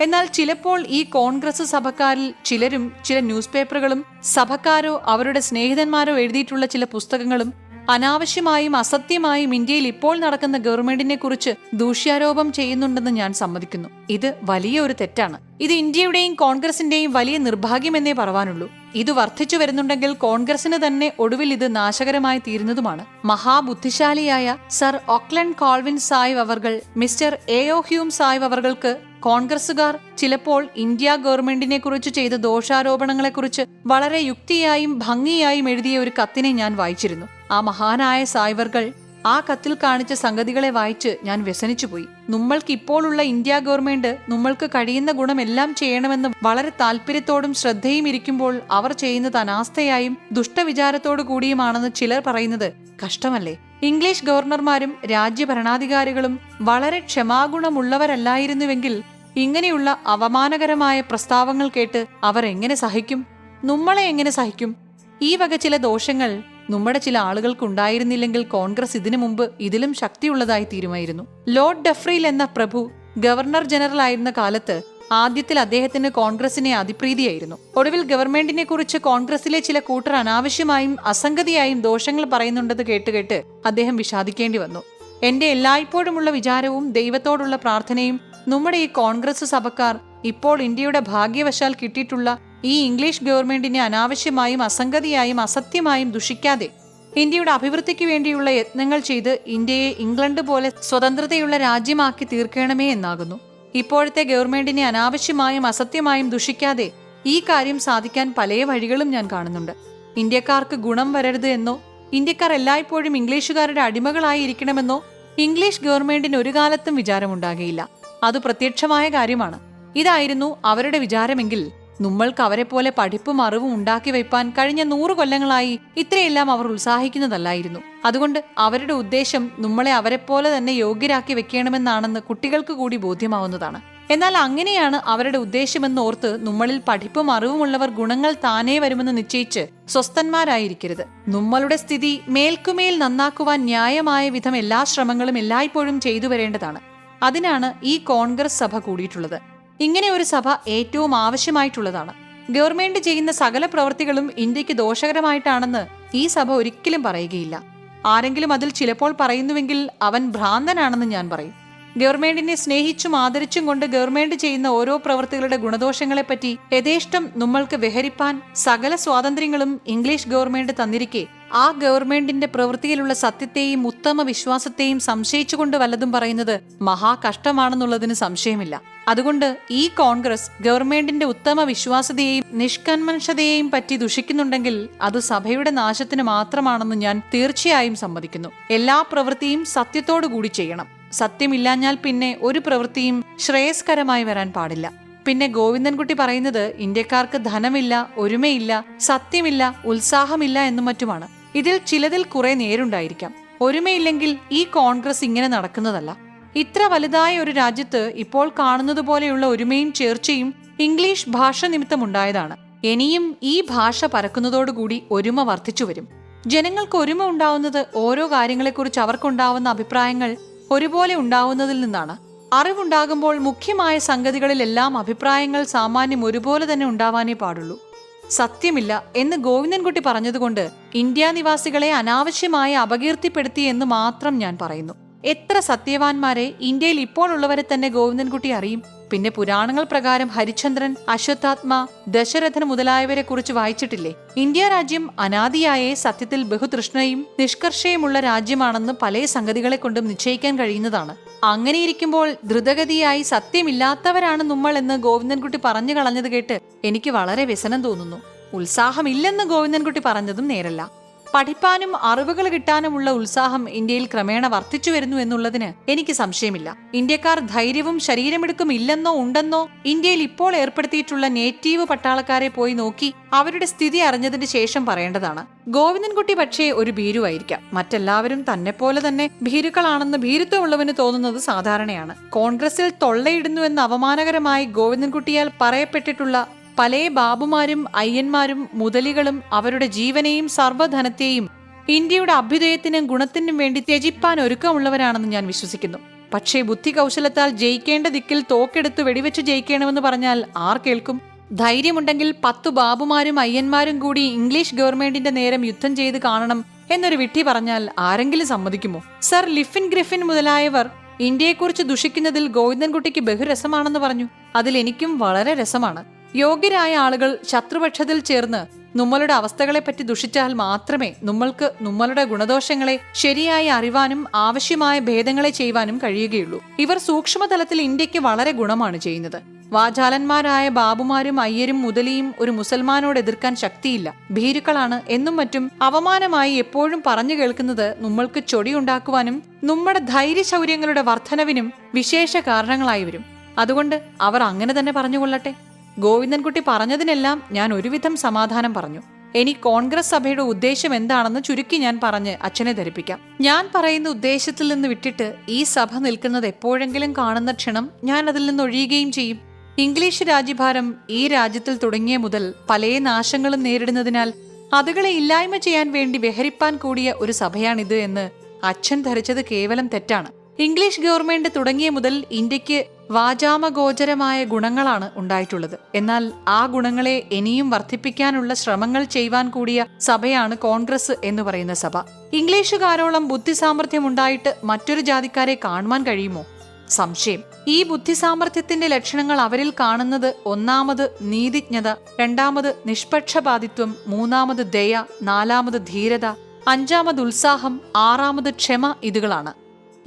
Speaker 1: എന്നാൽ ചിലപ്പോൾ ഈ കോൺഗ്രസ് സഭക്കാരിൽ ചിലരും ചില ന്യൂസ് പേപ്പറുകളും സഭക്കാരോ അവരുടെ സ്നേഹിതന്മാരോ എഴുതിയിട്ടുള്ള ചില പുസ്തകങ്ങളും അനാവശ്യമായും അസത്യമായും ഇന്ത്യയിൽ ഇപ്പോൾ നടക്കുന്ന ഗവൺമെന്റിനെ കുറിച്ച് ദൂഷ്യാരോപം ചെയ്യുന്നുണ്ടെന്ന് ഞാൻ സമ്മതിക്കുന്നു. ഇത് വലിയ ഒരു തെറ്റാണ്. ഇത് ഇന്ത്യയുടെയും കോൺഗ്രസിന്റെയും വലിയ നിർഭാഗ്യമെന്നേ പറവാനുള്ളൂ. ഇത് വർദ്ധിച്ചു വരുന്നുണ്ടെങ്കിൽ കോൺഗ്രസിന് തന്നെ ഒടുവിൽ ഇത് നാശകരമായി തീരുന്നതുമാണ്. മഹാബുദ്ധിശാലിയായ സർ ഓക്ലൻഡ് കോൾവിൻ സായിബ് അവർകൾ മിസ്റ്റർ എയോ ഹ്യൂം സായ്വ് അവർകൾക്ക് കോൺഗ്രസുകാർ ചിലപ്പോൾ ഇന്ത്യ ഗവൺമെന്റിനെ കുറിച്ച് ചെയ്ത ദോഷാരോപണങ്ങളെക്കുറിച്ച് വളരെ യുക്തിയായും ഭംഗിയായും എഴുതിയ ഒരു കത്തിനെ ഞാൻ വായിച്ചിരുന്നു. ആ മഹാനായ സായ്വർകൾ ആ കത്തിൽ കാണിച്ച സംഗതികളെ വായിച്ച് ഞാൻ വ്യസനിച്ചുപോയി. നമ്മൾക്ക് ഇപ്പോഴുള്ള ഇന്ത്യ ഗവൺമെന്റ് നമ്മൾക്ക് കഴിയുന്ന ഗുണമെല്ലാം ചെയ്യണമെന്ന് വളരെ താല്പര്യത്തോടും ശ്രദ്ധയും ഇരിക്കുമ്പോൾ അവർ ചെയ്യുന്നത് അനാസ്ഥയായും ദുഷ്ടവിചാരത്തോടു കൂടിയുമാണെന്ന് ചിലർ പറയുന്നത് കഷ്ടമല്ലേ? ഇംഗ്ലീഷ് ഗവർണർമാരും രാജ്യഭരണാധികാരികളും വളരെ ക്ഷമാഗുണമുള്ളവരല്ലായിരുന്നുവെങ്കിൽ ഇങ്ങനെയുള്ള അവമാനകരമായ പ്രസ്താവങ്ങൾ കേട്ട് അവർ എങ്ങനെ സഹിക്കും? നമ്മളെ എങ്ങനെ സഹിക്കും? ഈ വക ചില ദോഷങ്ങൾ നമ്മുടെ ചില ആളുകൾക്കുണ്ടായിരുന്നില്ലെങ്കിൽ കോൺഗ്രസ് ഇതിനു മുമ്പ് ഇതിലും ശക്തിയുള്ളതായി തീരുമായിരുന്നു. ലോർഡ് ഡഫ്രീൽ എന്ന പ്രഭു ഗവർണർ ജനറൽ ആയിരുന്ന കാലത്ത് ആദ്യത്തിൽ അദ്ദേഹത്തിന് കോൺഗ്രസിനെ അതിപ്രീതിയായിരുന്നു. ഒടുവിൽ ഗവൺമെന്റിനെ കുറിച്ച് കോൺഗ്രസിലെ ചില കൂട്ടർ അനാവശ്യമായും അസംഗതിയായും ദോഷങ്ങൾ പറയുന്നുണ്ടെന്ന് കേട്ടുകേട്ട് അദ്ദേഹം വിഷാദിക്കേണ്ടി വന്നു. എന്റെ എല്ലായ്പ്പോഴുമുള്ള വിചാരവും ദൈവത്തോടുള്ള പ്രാർത്ഥനയും നമ്മുടെ ഈ കോൺഗ്രസ് സഭക്കാർ ഇപ്പോൾ ഇന്ത്യയുടെ ഭാഗ്യവശാൽ കിട്ടിയിട്ടുള്ള ഈ ഇംഗ്ലീഷ് ഗവൺമെന്റിനെ അനാവശ്യമായും അസംഗതിയായും അസത്യമായും ദുഷിക്കാതെ ഇന്ത്യയുടെ അഭിവൃദ്ധിക്ക് വേണ്ടിയുള്ള യത്നങ്ങൾ ചെയ്ത് ഇന്ത്യയെ ഇംഗ്ലണ്ട് പോലെ സ്വതന്ത്രതയുള്ള രാജ്യമാക്കി തീർക്കണമേ എന്നാകുന്നു. ഇപ്പോഴത്തെ ഗവൺമെന്റിനെ അനാവശ്യമായും അസത്യമായും ദുഷിക്കാതെ ഈ കാര്യം സാധിക്കാൻ പല വഴികളും ഞാൻ കാണുന്നുണ്ട്. ഇന്ത്യക്കാർക്ക് ഗുണം വരരുത് എന്നോ ഇന്ത്യക്കാർ എല്ലായ്പ്പോഴും ഇംഗ്ലീഷുകാരുടെ അടിമകളായി ഇരിക്കണമെന്നോ ഇംഗ്ലീഷ് ഗവൺമെന്റിന് ഒരു കാലത്തും വിചാരമുണ്ടാകുകയില്ല അത് പ്രത്യക്ഷമായ കാര്യമാണ്. ഇതായിരുന്നു അവരുടെ വിചാരമെങ്കിൽ നമ്മൾക്ക് പോലെ പഠിപ്പും അറിവും ഉണ്ടാക്കി വയ്പാൻ കഴിഞ്ഞ നൂറു കൊല്ലങ്ങളായി ഇത്രയെല്ലാം അവർ ഉത്സാഹിക്കുന്നതല്ലായിരുന്നു. അതുകൊണ്ട് അവരുടെ ഉദ്ദേശം നമ്മളെ പോലെ തന്നെ യോഗ്യരാക്കി വെക്കണമെന്നാണെന്ന് കുട്ടികൾക്ക് കൂടി ബോധ്യമാവുന്നതാണ്. എന്നാൽ അങ്ങനെയാണ് അവരുടെ ഉദ്ദേശമെന്ന് ഓർത്ത് നമ്മളിൽ പഠിപ്പും അറിവുമുള്ളവർ ഗുണങ്ങൾ താനേ വരുമെന്ന് നിശ്ചയിച്ച് സ്വസ്ഥന്മാരായിരിക്കരുത്. നമ്മളുടെ സ്ഥിതി മേൽക്കുമേൽ നന്നാക്കുവാൻ ന്യായമായ വിധം എല്ലാ ശ്രമങ്ങളും എല്ലായ്പ്പോഴും ചെയ്തു വരേണ്ടതാണ് അതിനാണ് ഈ കോൺഗ്രസ് സഭ കൂടിയിട്ടുള്ളത്. ഇങ്ങനെ ഒരു സഭ ഏറ്റവും ആവശ്യമായിട്ടുള്ളതാണ്. ഗവൺമെന്റ് ചെയ്യുന്ന സകല പ്രവൃത്തികളും ഇന്ത്യയ്ക്ക് ദോഷകരമായിട്ടാണെന്ന് ഈ സഭ ഒരിക്കലും പറയുകയില്ല. ആരെങ്കിലും അതിൽ ചിലപ്പോൾ പറയുന്നുവെങ്കിൽ അവൻ ഭ്രാന്തനാണെന്ന് ഞാൻ പറയും. ഗവൺമെന്റിനെ സ്നേഹിച്ചും ആദരിച്ചും കൊണ്ട് ഗവൺമെന്റ് ചെയ്യുന്ന ഓരോ പ്രവൃത്തികളുടെ ഗുണദോഷങ്ങളെപ്പറ്റി യഥേഷ്ടം നമ്മൾക്ക് വിഹരിപ്പാൻ സകല സ്വാതന്ത്ര്യങ്ങളും ഇംഗ്ലീഷ് ഗവൺമെന്റ് തന്നിരിക്കെ ആ ഗവൺമെന്റിന്റെ പ്രവൃത്തിയിലുള്ള സത്യത്തെയും ഉത്തമ വിശ്വാസത്തെയും സംശയിച്ചുകൊണ്ട് വല്ലതും പറയുന്നത് മഹാകഷ്ടമാണെന്നുള്ളതിന് സംശയമില്ല. അതുകൊണ്ട് ഈ കോൺഗ്രസ് ഗവൺമെന്റിന്റെ ഉത്തമ വിശ്വാസതയെയും നിഷ്കന്മൻഷതയെയും പറ്റി ദുഷിക്കുന്നുണ്ടെങ്കിൽ അത് സഭയുടെ നാശത്തിന് മാത്രമാണെന്ന് ഞാൻ തീർച്ചയായും സമ്മതിക്കുന്നു. എല്ലാ പ്രവൃത്തിയും സത്യത്തോടു കൂടി ചെയ്യണം. സത്യമില്ലാഞ്ഞാൽ പിന്നെ ഒരു പ്രവൃത്തിയും ശ്രേയസ്കരമായി വരാൻ പാടില്ല. പിന്നെ ഗോവിന്ദൻകുട്ടി പറയുന്നത് ഇന്ത്യക്കാർക്ക് ധനമില്ല ഒരുമയില്ല സത്യമില്ല ഉത്സാഹമില്ല എന്നും മറ്റുമാണ്. ഇതിൽ ചിലതിൽ കുറെ നേരുണ്ടായിരിക്കാം. ഒരുമയില്ലെങ്കിൽ ഈ കോൺഗ്രസ് ഇങ്ങനെ നടക്കുന്നതല്ല. ഇത്ര വലുതായ ഒരു രാജ്യത്ത് ഇപ്പോൾ കാണുന്നത് പോലെയുള്ള ഒരുമയും ചേർച്ചയും ഇംഗ്ലീഷ് ഭാഷ നിമിത്തമുണ്ടായതാണ്. ഇനിയും ഈ ഭാഷ പരക്കുന്നതോടുകൂടി ഒരുമ വർദ്ധിച്ചു വരും. ജനങ്ങൾക്ക് ഒരുമ ഉണ്ടാവുന്നത് ഓരോ കാര്യങ്ങളെക്കുറിച്ച് അവർക്കുണ്ടാവുന്ന അഭിപ്രായങ്ങൾ ഒരുപോലെ ഉണ്ടാവുന്നതിൽ നിന്നാണ്. അറിവുണ്ടാകുമ്പോൾ മുഖ്യമായ സംഗതികളിലെല്ലാം അഭിപ്രായങ്ങൾ സാമാന്യം ഒരുപോലെ തന്നെ ഉണ്ടാവാനേ പാടുള്ളൂ. സത്യമില്ല എന്ന് ഗോവിന്ദൻകുട്ടി പറഞ്ഞതുകൊണ്ട് ഇന്ത്യ നിവാസികളെ അനാവശ്യമായി അപകീർത്തിപ്പെടുത്തി എന്ന് മാത്രം ഞാൻ പറയുന്നു. എത്ര സത്യവാൻമാരെ ഇന്ത്യയിൽ ഇപ്പോൾ ഉള്ളവരെ തന്നെ ഗോവിന്ദൻകുട്ടി അറിയും. പിന്നെ പുരാണങ്ങൾ പ്രകാരം ഹരിചന്ദ്രൻ അശ്വത്ഥാത്മ ദശരഥൻ മുതലായവരെ കുറിച്ച് വായിച്ചിട്ടില്ലേ? ഇന്ത്യ രാജ്യം അനാദിയായേ സത്യത്തിൽ ബഹുതൃഷ്ണയും നിഷ്കർഷയുമുള്ള രാജ്യമാണെന്ന് പല സംഗതികളെ കൊണ്ടും നിശ്ചയിക്കാൻ കഴിയുന്നതാണ്. അങ്ങനെയിരിക്കുമ്പോൾ ദ്രുതഗതിയായി സത്യമില്ലാത്തവരാണ് നമ്മൾ എന്ന് ഗോവിന്ദൻകുട്ടി പറഞ്ഞു കളഞ്ഞത് കേട്ട് എനിക്ക് വളരെ വ്യസനം തോന്നുന്നു. ഉത്സാഹമില്ലെന്ന് ഗോവിന്ദൻകുട്ടി പറഞ്ഞതും നേരല്ല. പഠിപ്പാനും അറിവുകൾ കിട്ടാനുമുള്ള ഉത്സാഹം ഇന്ത്യയിൽ ക്രമേണ വർദ്ധിച്ചു വരുന്നു എന്നുള്ളതിന് എനിക്ക് സംശയമില്ല. ഇന്ത്യക്കാർ ധൈര്യവും ശരീരമെടുക്കും ഇല്ലെന്നോ ഉണ്ടെന്നോ ഇന്ത്യയിൽ ഇപ്പോൾ ഏർപ്പെടുത്തിയിട്ടുള്ള നേറ്റീവ് പട്ടാളക്കാരെ പോയി നോക്കി അവരുടെ സ്ഥിതി അറിഞ്ഞതിന് ശേഷം പറയേണ്ടതാണ്. ഗോവിന്ദൻകുട്ടി പക്ഷേ ഒരു ഭീരുവായിരിക്കാം. മറ്റെല്ലാവരും തന്നെ പോലെ തന്നെ ഭീരുക്കളാണെന്ന് ഭീരുത്വമുള്ളവന് തോന്നുന്നത് സാധാരണയാണ്. കോൺഗ്രസിൽ തൊള്ളയിടുന്നു എന്ന് അവമാനകരമായി ഗോവിന്ദൻകുട്ടിയാൽ പറയപ്പെട്ടിട്ടുള്ള പല ബാബുമാരും അയ്യന്മാരും മുതലികളും അവരുടെ ജീവനെയും സർവധനത്തെയും ഇന്ത്യയുടെ അഭ്യുദയത്തിനും ഗുണത്തിനും വേണ്ടി ത്യജിപ്പാൻ ഒരുക്കമുള്ളവരാണെന്ന് ഞാൻ വിശ്വസിക്കുന്നു. പക്ഷേ ബുദ്ധി കൗശലത്താൽ ജയിക്കേണ്ട ദിക്കിൽ തോക്കെടുത്ത് വെടിവെച്ച് ജയിക്കണമെന്ന് പറഞ്ഞാൽ ആർ കേൾക്കും? ധൈര്യമുണ്ടെങ്കിൽ പത്തു ബാബുമാരും അയ്യന്മാരും കൂടി ഇംഗ്ലീഷ് ഗവൺമെന്റിന്റെ നേരം യുദ്ധം ചെയ്ത് കാണണം എന്നൊരു വിട്ടി പറഞ്ഞാൽ ആരെങ്കിലും സമ്മതിക്കുമോ? സർ ലിഫിൻ ഗ്രിഫിൻ മുതലായവർ ഇന്ത്യയെക്കുറിച്ച് ദുഷിക്കുന്നതിൽ ഗോവിന്ദൻകുട്ടിക്ക് ബഹുരസമാണെന്ന് പറഞ്ഞു. അതിൽ എനിക്കും വളരെ രസമാണ്. യോഗ്യരായ ആളുകൾ ശത്രുപക്ഷത്തിൽ ചേർന്ന് നമ്മളുടെ അവസ്ഥകളെപ്പറ്റി ദുഷിച്ചാൽ മാത്രമേ നമ്മൾക്ക് നമ്മളുടെ ഗുണദോഷങ്ങളെ ശരിയായി അറിവാനും ആവശ്യമായ ഭേദങ്ങളെ ചെയ്യുവാനും കഴിയുകയുള്ളൂ. ഇവർ സൂക്ഷ്മതലത്തിൽ ഇന്ത്യയ്ക്ക് വളരെ ഗുണമാണ് ചെയ്യുന്നത്. വാചാലന്മാരായ ബാബുമാരും അയ്യരും മുതലിയും ഒരു മുസൽമാനോട് എതിർക്കാൻ ശക്തിയില്ല. ഭീരുക്കളാണ് എന്നും മറ്റും അവമാനമായി എപ്പോഴും പറഞ്ഞു കേൾക്കുന്നത് നമ്മൾക്ക് ചൊടിയുണ്ടാക്കുവാനും നമ്മുടെ ധൈര്യശൗര്യങ്ങളുടെ വർധനവിനും വിശേഷ കാരണങ്ങളായി വരും. അതുകൊണ്ട് അവർ അങ്ങനെ തന്നെ പറഞ്ഞുകൊള്ളട്ടെ. ഗോവിന്ദൻകുട്ടി പറഞ്ഞതിനെല്ലാം ഞാൻ ഒരുവിധം സമാധാനം പറഞ്ഞു. ഇനി കോൺഗ്രസ് സഭയുടെ ഉദ്ദേശം എന്താണെന്ന് ചുരുക്കി ഞാൻ പറഞ്ഞ് അച്ഛനെ ധരിപ്പിക്കാം. ഞാൻ പറയുന്ന ഉദ്ദേശത്തിൽ നിന്ന് വിട്ടിട്ട് ഈ സഭ നിൽക്കുന്നത് എപ്പോഴെങ്കിലും കാണുന്ന ക്ഷണം ഞാൻ അതിൽ നിന്ന് ഒഴിയുകയും ചെയ്യും. ഇംഗ്ലീഷ് രാജ്യഭാരം ഈ രാജ്യത്തിൽ തുടങ്ങിയ മുതൽ പല നാശങ്ങളും നേരിടുന്നതിനാൽ അതുകളെ ഇല്ലായ്മ ചെയ്യാൻ വേണ്ടി വിഹരിപ്പാൻ കൂടിയ ഒരു സഭയാണിത് എന്ന് അച്ഛൻ ധരിച്ചത് കേവലം തെറ്റാണ്. ഇംഗ്ലീഷ് ഗവൺമെന്റ് തുടങ്ങിയ മുതൽ ഇന്ത്യയ്ക്ക് വാചാമഗോചരമായ ഗുണങ്ങളാണ് ഉണ്ടായിട്ടുള്ളത്. എന്നാൽ ആ ഗുണങ്ങളെ ഇനിയും വർദ്ധിപ്പിക്കാനുള്ള ശ്രമങ്ങൾ ചെയ്യുവാൻ കൂടിയ സഭയാണ് കോൺഗ്രസ് എന്ന് പറയുന്ന സഭ. ഇംഗ്ലീഷുകാരോളം ബുദ്ധിസാമർഥ്യം ഉണ്ടായിട്ട് മറ്റൊരു ജാതിക്കാരെ കാണുവാൻ കഴിയുമോ? സംശയം. ഈ ബുദ്ധിസാമർഥ്യത്തിന്റെ ലക്ഷണങ്ങൾ അവരിൽ കാണുന്നത് ഒന്നാമത് നീതിജ്ഞത രണ്ടാമത് നിഷ്പക്ഷപാതിത്വം മൂന്നാമത് ദയ നാലാമത് ധീരത അഞ്ചാമത് ഉത്സാഹം ആറാമത് ക്ഷമ ഇതുകളാണ്.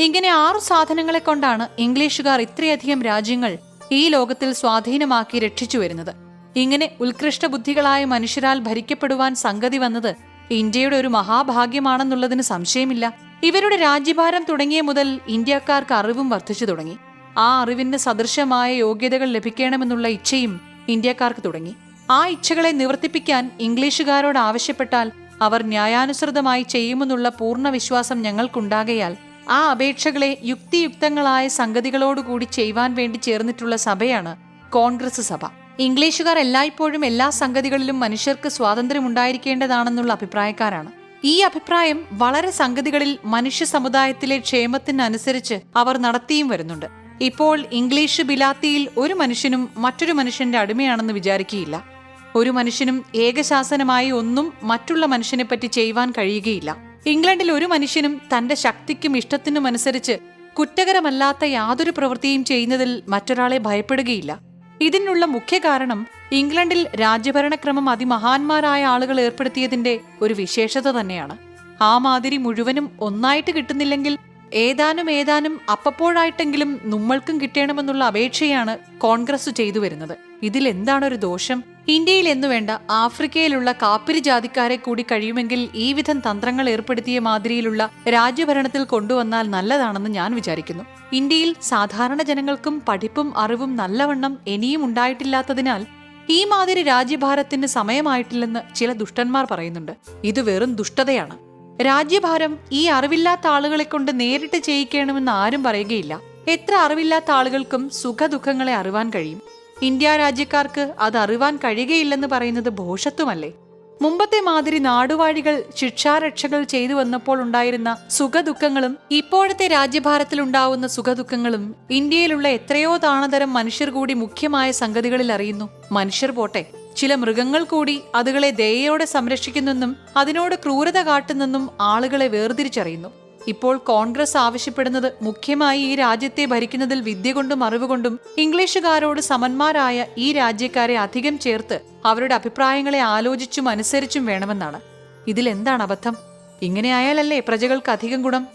Speaker 1: ഇങ്ങനെ ആറു സാധനങ്ങളെ കൊണ്ടാണ് ഇംഗ്ലീഷുകാർ ഇത്രയധികം രാജ്യങ്ങൾ ഈ ലോകത്തിൽ സ്വാധീനമാക്കി രക്ഷിച്ചു വരുന്നത്. ഇങ്ങനെ ഉത്കൃഷ്ട ബുദ്ധികളായ മനുഷ്യരാൽ ഭരിക്കപ്പെടുവാൻ സംഗതി വന്നത് ഇന്ത്യയുടെ ഒരു മഹാഭാഗ്യമാണെന്നുള്ളതിന് സംശയമില്ല. ഇവരുടെ രാജ്യഭാരം തുടങ്ങിയ മുതൽ ഇന്ത്യക്കാർക്ക് അറിവും വർദ്ധിച്ചു തുടങ്ങി. ആ അറിവിന് സദൃശമായ യോഗ്യതകൾ ലഭിക്കണമെന്നുള്ള ഇച്ഛയും ഇന്ത്യക്കാർക്ക് തുടങ്ങി. ആ ഇച്ഛകളെ നിവർത്തിപ്പിക്കാൻ ഇംഗ്ലീഷുകാരോട് ആവശ്യപ്പെട്ടാൽ അവർ ന്യായാനുസൃതമായി ചെയ്യുമെന്നുള്ള പൂർണ വിശ്വാസം ഞങ്ങൾക്കുണ്ടാകയാൽ ആ അപേക്ഷകളെ യുക്തിയുക്തങ്ങളായ സംഗതികളോടുകൂടി ചെയ്യുവാൻ വേണ്ടി ചേർന്നിട്ടുള്ള സഭയാണ് കോൺഗ്രസ് സഭ. ഇംഗ്ലീഷുകാർ എല്ലായ്പ്പോഴും എല്ലാ സംഗതികളിലും മനുഷ്യർക്ക് സ്വാതന്ത്ര്യം ഉണ്ടായിരിക്കേണ്ടതാണെന്നുള്ള അഭിപ്രായക്കാരാണ്. ഈ അഭിപ്രായം വളരെ സംഗതികളിൽ മനുഷ്യ സമുദായത്തിലെ ക്ഷേമത്തിനനുസരിച്ച് അവർ നടത്തിയും വരുന്നുണ്ട്. ഇപ്പോൾ ഇംഗ്ലീഷ് ബിലാത്തിയിൽ ഒരു മനുഷ്യനും മറ്റൊരു മനുഷ്യന്റെ അടിമയാണെന്ന് വിചാരിക്കുകയില്ല. ഒരു മനുഷ്യനും ഏകശാസനമായി ഒന്നും മറ്റുള്ള മനുഷ്യനെപ്പറ്റി ചെയ്യുവാൻ കഴിയുകയില്ല. ഇംഗ്ലണ്ടിൽ ഒരു മനുഷ്യനും തന്റെ ശക്തിക്കും ഇഷ്ടത്തിനും അനുസരിച്ച് കുറ്റകരമല്ലാത്ത യാതൊരു പ്രവൃത്തിയും ചെയ്യുന്നതിൽ മറ്റൊരാളെ ഭയപ്പെടുകയില്ല. ഇതിനുള്ള മുഖ്യ കാരണം ഇംഗ്ലണ്ടിൽ രാജ്യഭരണക്രമം അതിമഹാന്മാരായ ആളുകൾ ഏർപ്പെടുത്തിയതിന്റെ ഒരു വിശേഷത തന്നെയാണ്. ആ മാതിരി മുഴുവനും ഒന്നായിട്ട് കിട്ടുന്നില്ലെങ്കിൽ ഏതാനും ഏതാനും അപ്പപ്പോഴായിട്ടെങ്കിലും നമ്മൾക്കും കിട്ടണമെന്നുള്ള അപേക്ഷയാണ് കോൺഗ്രസ് ചെയ്തു വരുന്നത്. ഒരു ദോഷം? ഇന്ത്യയിൽ എന്നു വേണ്ട ആഫ്രിക്കയിലുള്ള കാപ്പിരി ജാതിക്കാരെ കൂടി കഴിയുമെങ്കിൽ ഈ വിധം തന്ത്രങ്ങൾ ഏർപ്പെടുത്തിയ മാതിരിയിലുള്ള രാജ്യഭരണത്തിൽ കൊണ്ടുവന്നാൽ നല്ലതാണെന്ന് ഞാൻ വിചാരിക്കുന്നു. ഇന്ത്യയിൽ സാധാരണ ജനങ്ങൾക്കും പഠിപ്പും അറിവും നല്ലവണ്ണം ഇനിയും ഉണ്ടായിട്ടില്ലാത്തതിനാൽ ഈ മാതിരി രാജ്യഭാരത്തിന് സമയമായിട്ടില്ലെന്ന് ചില ദുഷ്ടന്മാർ പറയുന്നുണ്ട്. ഇത് വെറും ദുഷ്ടതയാണ്. രാജ്യഭാരം ഈ അറിവില്ലാത്ത ആളുകളെ കൊണ്ട് നേരിട്ട് ചെയ്യിക്കണമെന്ന് ആരും പറയുകയില്ല. എത്ര അറിവില്ലാത്ത ആളുകൾക്കും സുഖദുഃഖങ്ങളെ അറിവാൻ കഴിയും. ഇന്ത്യ രാജ്യക്കാർക്ക് അത് അറിവാൻ കഴിയുകയില്ലെന്ന് പറയുന്നത് ഭോഷത്വമല്ലേ മുമ്പത്തെ മാതിരി നാടുവാഴികൾ ശിക്ഷാരക്ഷകൾ ചെയ്തു വന്നപ്പോൾ ഉണ്ടായിരുന്ന സുഖദുഃഖങ്ങളും ഇപ്പോഴത്തെ രാജ്യഭാരത്തിൽ ഉണ്ടാവുന്ന സുഖദുഃഖങ്ങളും ഇന്ത്യയിലുള്ള എത്രയോ താണതരം മനുഷ്യർ കൂടി മുഖ്യമായ സംഗതികളിൽ അറിയുന്നു. മനുഷ്യർ പോട്ടെ. ചില മൃഗങ്ങൾ കൂടി അതുകളെ ദയയോടെ സംരക്ഷിക്കുന്നെന്നും അതിനോട് ക്രൂരത കാട്ടുന്നെന്നും ആളുകളെ വേർതിരിച്ചറിയുന്നു. ഇപ്പോൾ കോൺഗ്രസ് ആവശ്യപ്പെടുന്നത് മുഖ്യമായി ഈ രാജ്യത്തെ ഭരിക്കുന്നതിൽ വിദ്യ കൊണ്ടും അറിവുകൊണ്ടും ഇംഗ്ലീഷുകാരോട് സമന്മാരായ ഈ രാജ്യക്കാരെ അധികം ചേർത്ത് അവരുടെ അഭിപ്രായങ്ങളെ ആലോചിച്ചും അനുസരിച്ചും വേണമെന്നാണ്. ഇതിൽ എന്താണ് അബദ്ധം? ഇങ്ങനെയായാലല്ലേ പ്രജകൾക്ക് അധികം ഗുണം?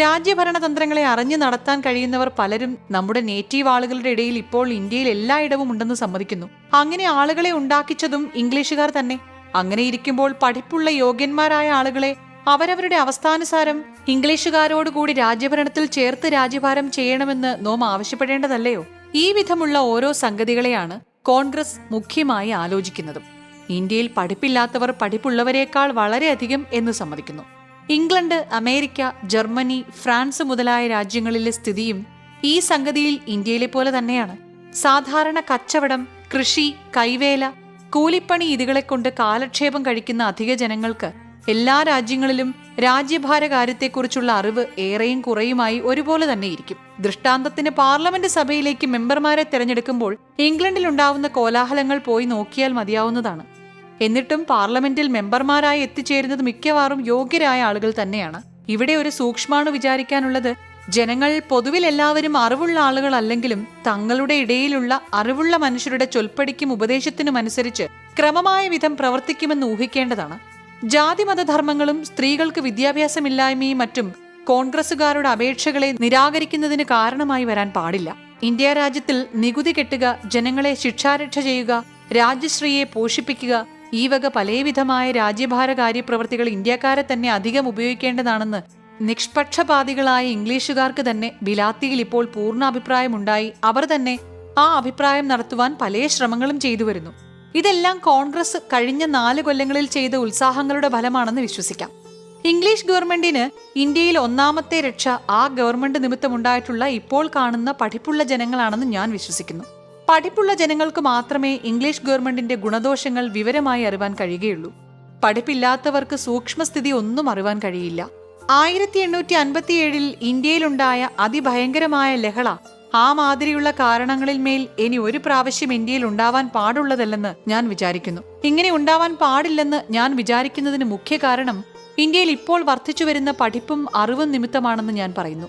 Speaker 1: രാജ്യഭരണതന്ത്രങ്ങളെ അറിഞ്ഞു നടത്താൻ കഴിയുന്നവർ പലരും നമ്മുടെ നേറ്റീവ് ആളുകളുടെ ഇടയിൽ ഇപ്പോൾ ഇന്ത്യയിൽ എല്ലായിടവും ഉണ്ടെന്ന് സമ്മതിക്കുന്നു. അങ്ങനെ ആളുകളെ ഉണ്ടാക്കിച്ചതും ഇംഗ്ലീഷുകാർ തന്നെ. അങ്ങനെ ഇരിക്കുമ്പോൾ പഠിപ്പുള്ള യോഗ്യന്മാരായ ആളുകളെ അവരവരുടെ അവസ്ഥാനുസാരം ഇംഗ്ലീഷുകാരോടുകൂടി രാജ്യഭരണത്തിൽ ചേർത്ത് രാജ്യഭാരം ചെയ്യണമെന്ന് നോം ആവശ്യപ്പെടേണ്ടതല്ലയോ? ഈ വിധമുള്ള ഓരോ സംഗതികളെയാണ് കോൺഗ്രസ് മുഖ്യമായി ആലോചിക്കുന്നതും. ഇന്ത്യയിൽ പഠിപ്പില്ലാത്തവർ പഠിപ്പുള്ളവരെക്കാൾ വളരെയധികം എന്ന് സമ്മതിക്കുന്നു. ഇംഗ്ലണ്ട് അമേരിക്ക ജർമ്മനി ഫ്രാൻസ് മുതലായ രാജ്യങ്ങളിലെ സ്ഥിതിയും ഈ സംഗതിയിൽ ഇന്ത്യയിലെ പോലെ തന്നെയാണ്. സാധാരണ കച്ചവടം കൃഷി കൈവേല കൂലിപ്പണി ഇതുകളെ കൊണ്ട് കാലക്ഷേപം കഴിക്കുന്ന അധിക ജനങ്ങൾക്ക് എല്ലാ രാജ്യങ്ങളിലും രാജ്യഭാര കാര്യത്തെക്കുറിച്ചുള്ള അറിവ് ഏറെയും കുറയുമായി ഒരുപോലെ തന്നെ ഇരിക്കും ദൃഷ്ടാന്തത്തിന് പാർലമെന്റ് സഭയിലേക്ക് മെമ്പർമാരെ തിരഞ്ഞെടുക്കുമ്പോൾ ഇംഗ്ലണ്ടിലുണ്ടാവുന്ന കോലാഹലങ്ങൾ പോയി നോക്കിയാൽ മതിയാവുന്നതാണ്. എന്നിട്ടും പാർലമെന്റിൽ മെമ്പർമാരായി എത്തിച്ചേരുന്നത് മിക്കവാറും യോഗ്യരായ ആളുകൾ തന്നെയാണ്. ഇവിടെ ഒരു സൂക്ഷ്മാണു വിചാരിക്കാനുള്ളത് ജനങ്ങൾ പൊതുവിൽ എല്ലാവരും അറിവുള്ള ആളുകളല്ലെങ്കിലും തങ്ങളുടെ ഇടയിലുള്ള അറിവുള്ള മനുഷ്യരുടെ ചൊൽപ്പടിക്കും ഉപദേശത്തിനും അനുസരിച്ച് ക്രമമായ വിധം പ്രവർത്തിക്കുമെന്ന് ഊഹിക്കേണ്ടതാണ്. ജാതി മതധർമ്മങ്ങളും സ്ത്രീകൾക്ക് വിദ്യാഭ്യാസമില്ലായ്മയും മറ്റും കോൺഗ്രസുകാരുടെ അപേക്ഷകളെ നിരാകരിക്കുന്നതിന് കാരണമായി വരാൻ പാടില്ല. ഇന്ത്യ രാജ്യത്തിൽ നികുതി കെട്ടുക ജനങ്ങളെ ശിക്ഷാരക്ഷ ചെയ്യുക രാജ്യശ്രീയെ പോഷിപ്പിക്കുക ഈ വക പലവിധമായ രാജ്യഭാര കാര്യപ്രവൃത്തികൾ ഇന്ത്യക്കാരെ തന്നെ അധികം ഉപയോഗിക്കേണ്ടതാണെന്ന് നിഷ്പക്ഷപാതികളായ ഇംഗ്ലീഷുകാർക്ക് തന്നെ ബിലാത്തിയിൽ ഇപ്പോൾ പൂർണ അഭിപ്രായമുണ്ടായി അവർ തന്നെ ആ അഭിപ്രായം നടത്തുവാൻ പല ശ്രമങ്ങളും ചെയ്തു വരുന്നു. ഇതെല്ലാം കോൺഗ്രസ് കഴിഞ്ഞ നാല് കൊല്ലങ്ങളിൽ ചെയ്ത ഉത്സാഹങ്ങളുടെ ഫലമാണെന്ന് വിശ്വസിക്കാം. ഇംഗ്ലീഷ് ഗവൺമെന്റിന് ഇന്ത്യയിൽ ഒന്നാമത്തെ രക്ഷ ആ ഗവൺമെന്റ് നിമിത്തമുണ്ടായിട്ടുള്ള ഇപ്പോൾ കാണുന്ന പഠിപ്പുള്ള ജനങ്ങളാണെന്ന് ഞാൻ വിശ്വസിക്കുന്നു. പഠിപ്പുള്ള ജനങ്ങൾക്ക് മാത്രമേ ഇംഗ്ലീഷ് ഗവൺമെന്റിന്റെ ഗുണദോഷങ്ങൾ വിവരമായി അറിവാൻ കഴിയുകയുള്ളൂ. പഠിപ്പില്ലാത്തവർക്ക് സൂക്ഷ്മസ്ഥിതി ഒന്നും അറിവാൻ കഴിയില്ല. ആയിരത്തി എണ്ണൂറ്റി അൻപത്തിയേഴിൽ ഇന്ത്യയിലുണ്ടായ അതിഭയങ്കരമായ ലഹള ആ മാതിരിയുള്ള കാരണങ്ങളിൽ മേൽ ഇനി ഒരു പ്രാവശ്യം ഇന്ത്യയിൽ ഉണ്ടാവാൻ പാടുള്ളതല്ലെന്ന് ഞാൻ വിചാരിക്കുന്നു. ഇങ്ങനെ ഉണ്ടാവാൻ പാടില്ലെന്ന് ഞാൻ വിചാരിക്കുന്നതിന് മുഖ്യ കാരണം ഇന്ത്യയിൽ ഇപ്പോൾ വർദ്ധിച്ചു വരുന്ന പഠിപ്പും അറിവും നിമിത്തമാണെന്ന് ഞാൻ പറയുന്നു.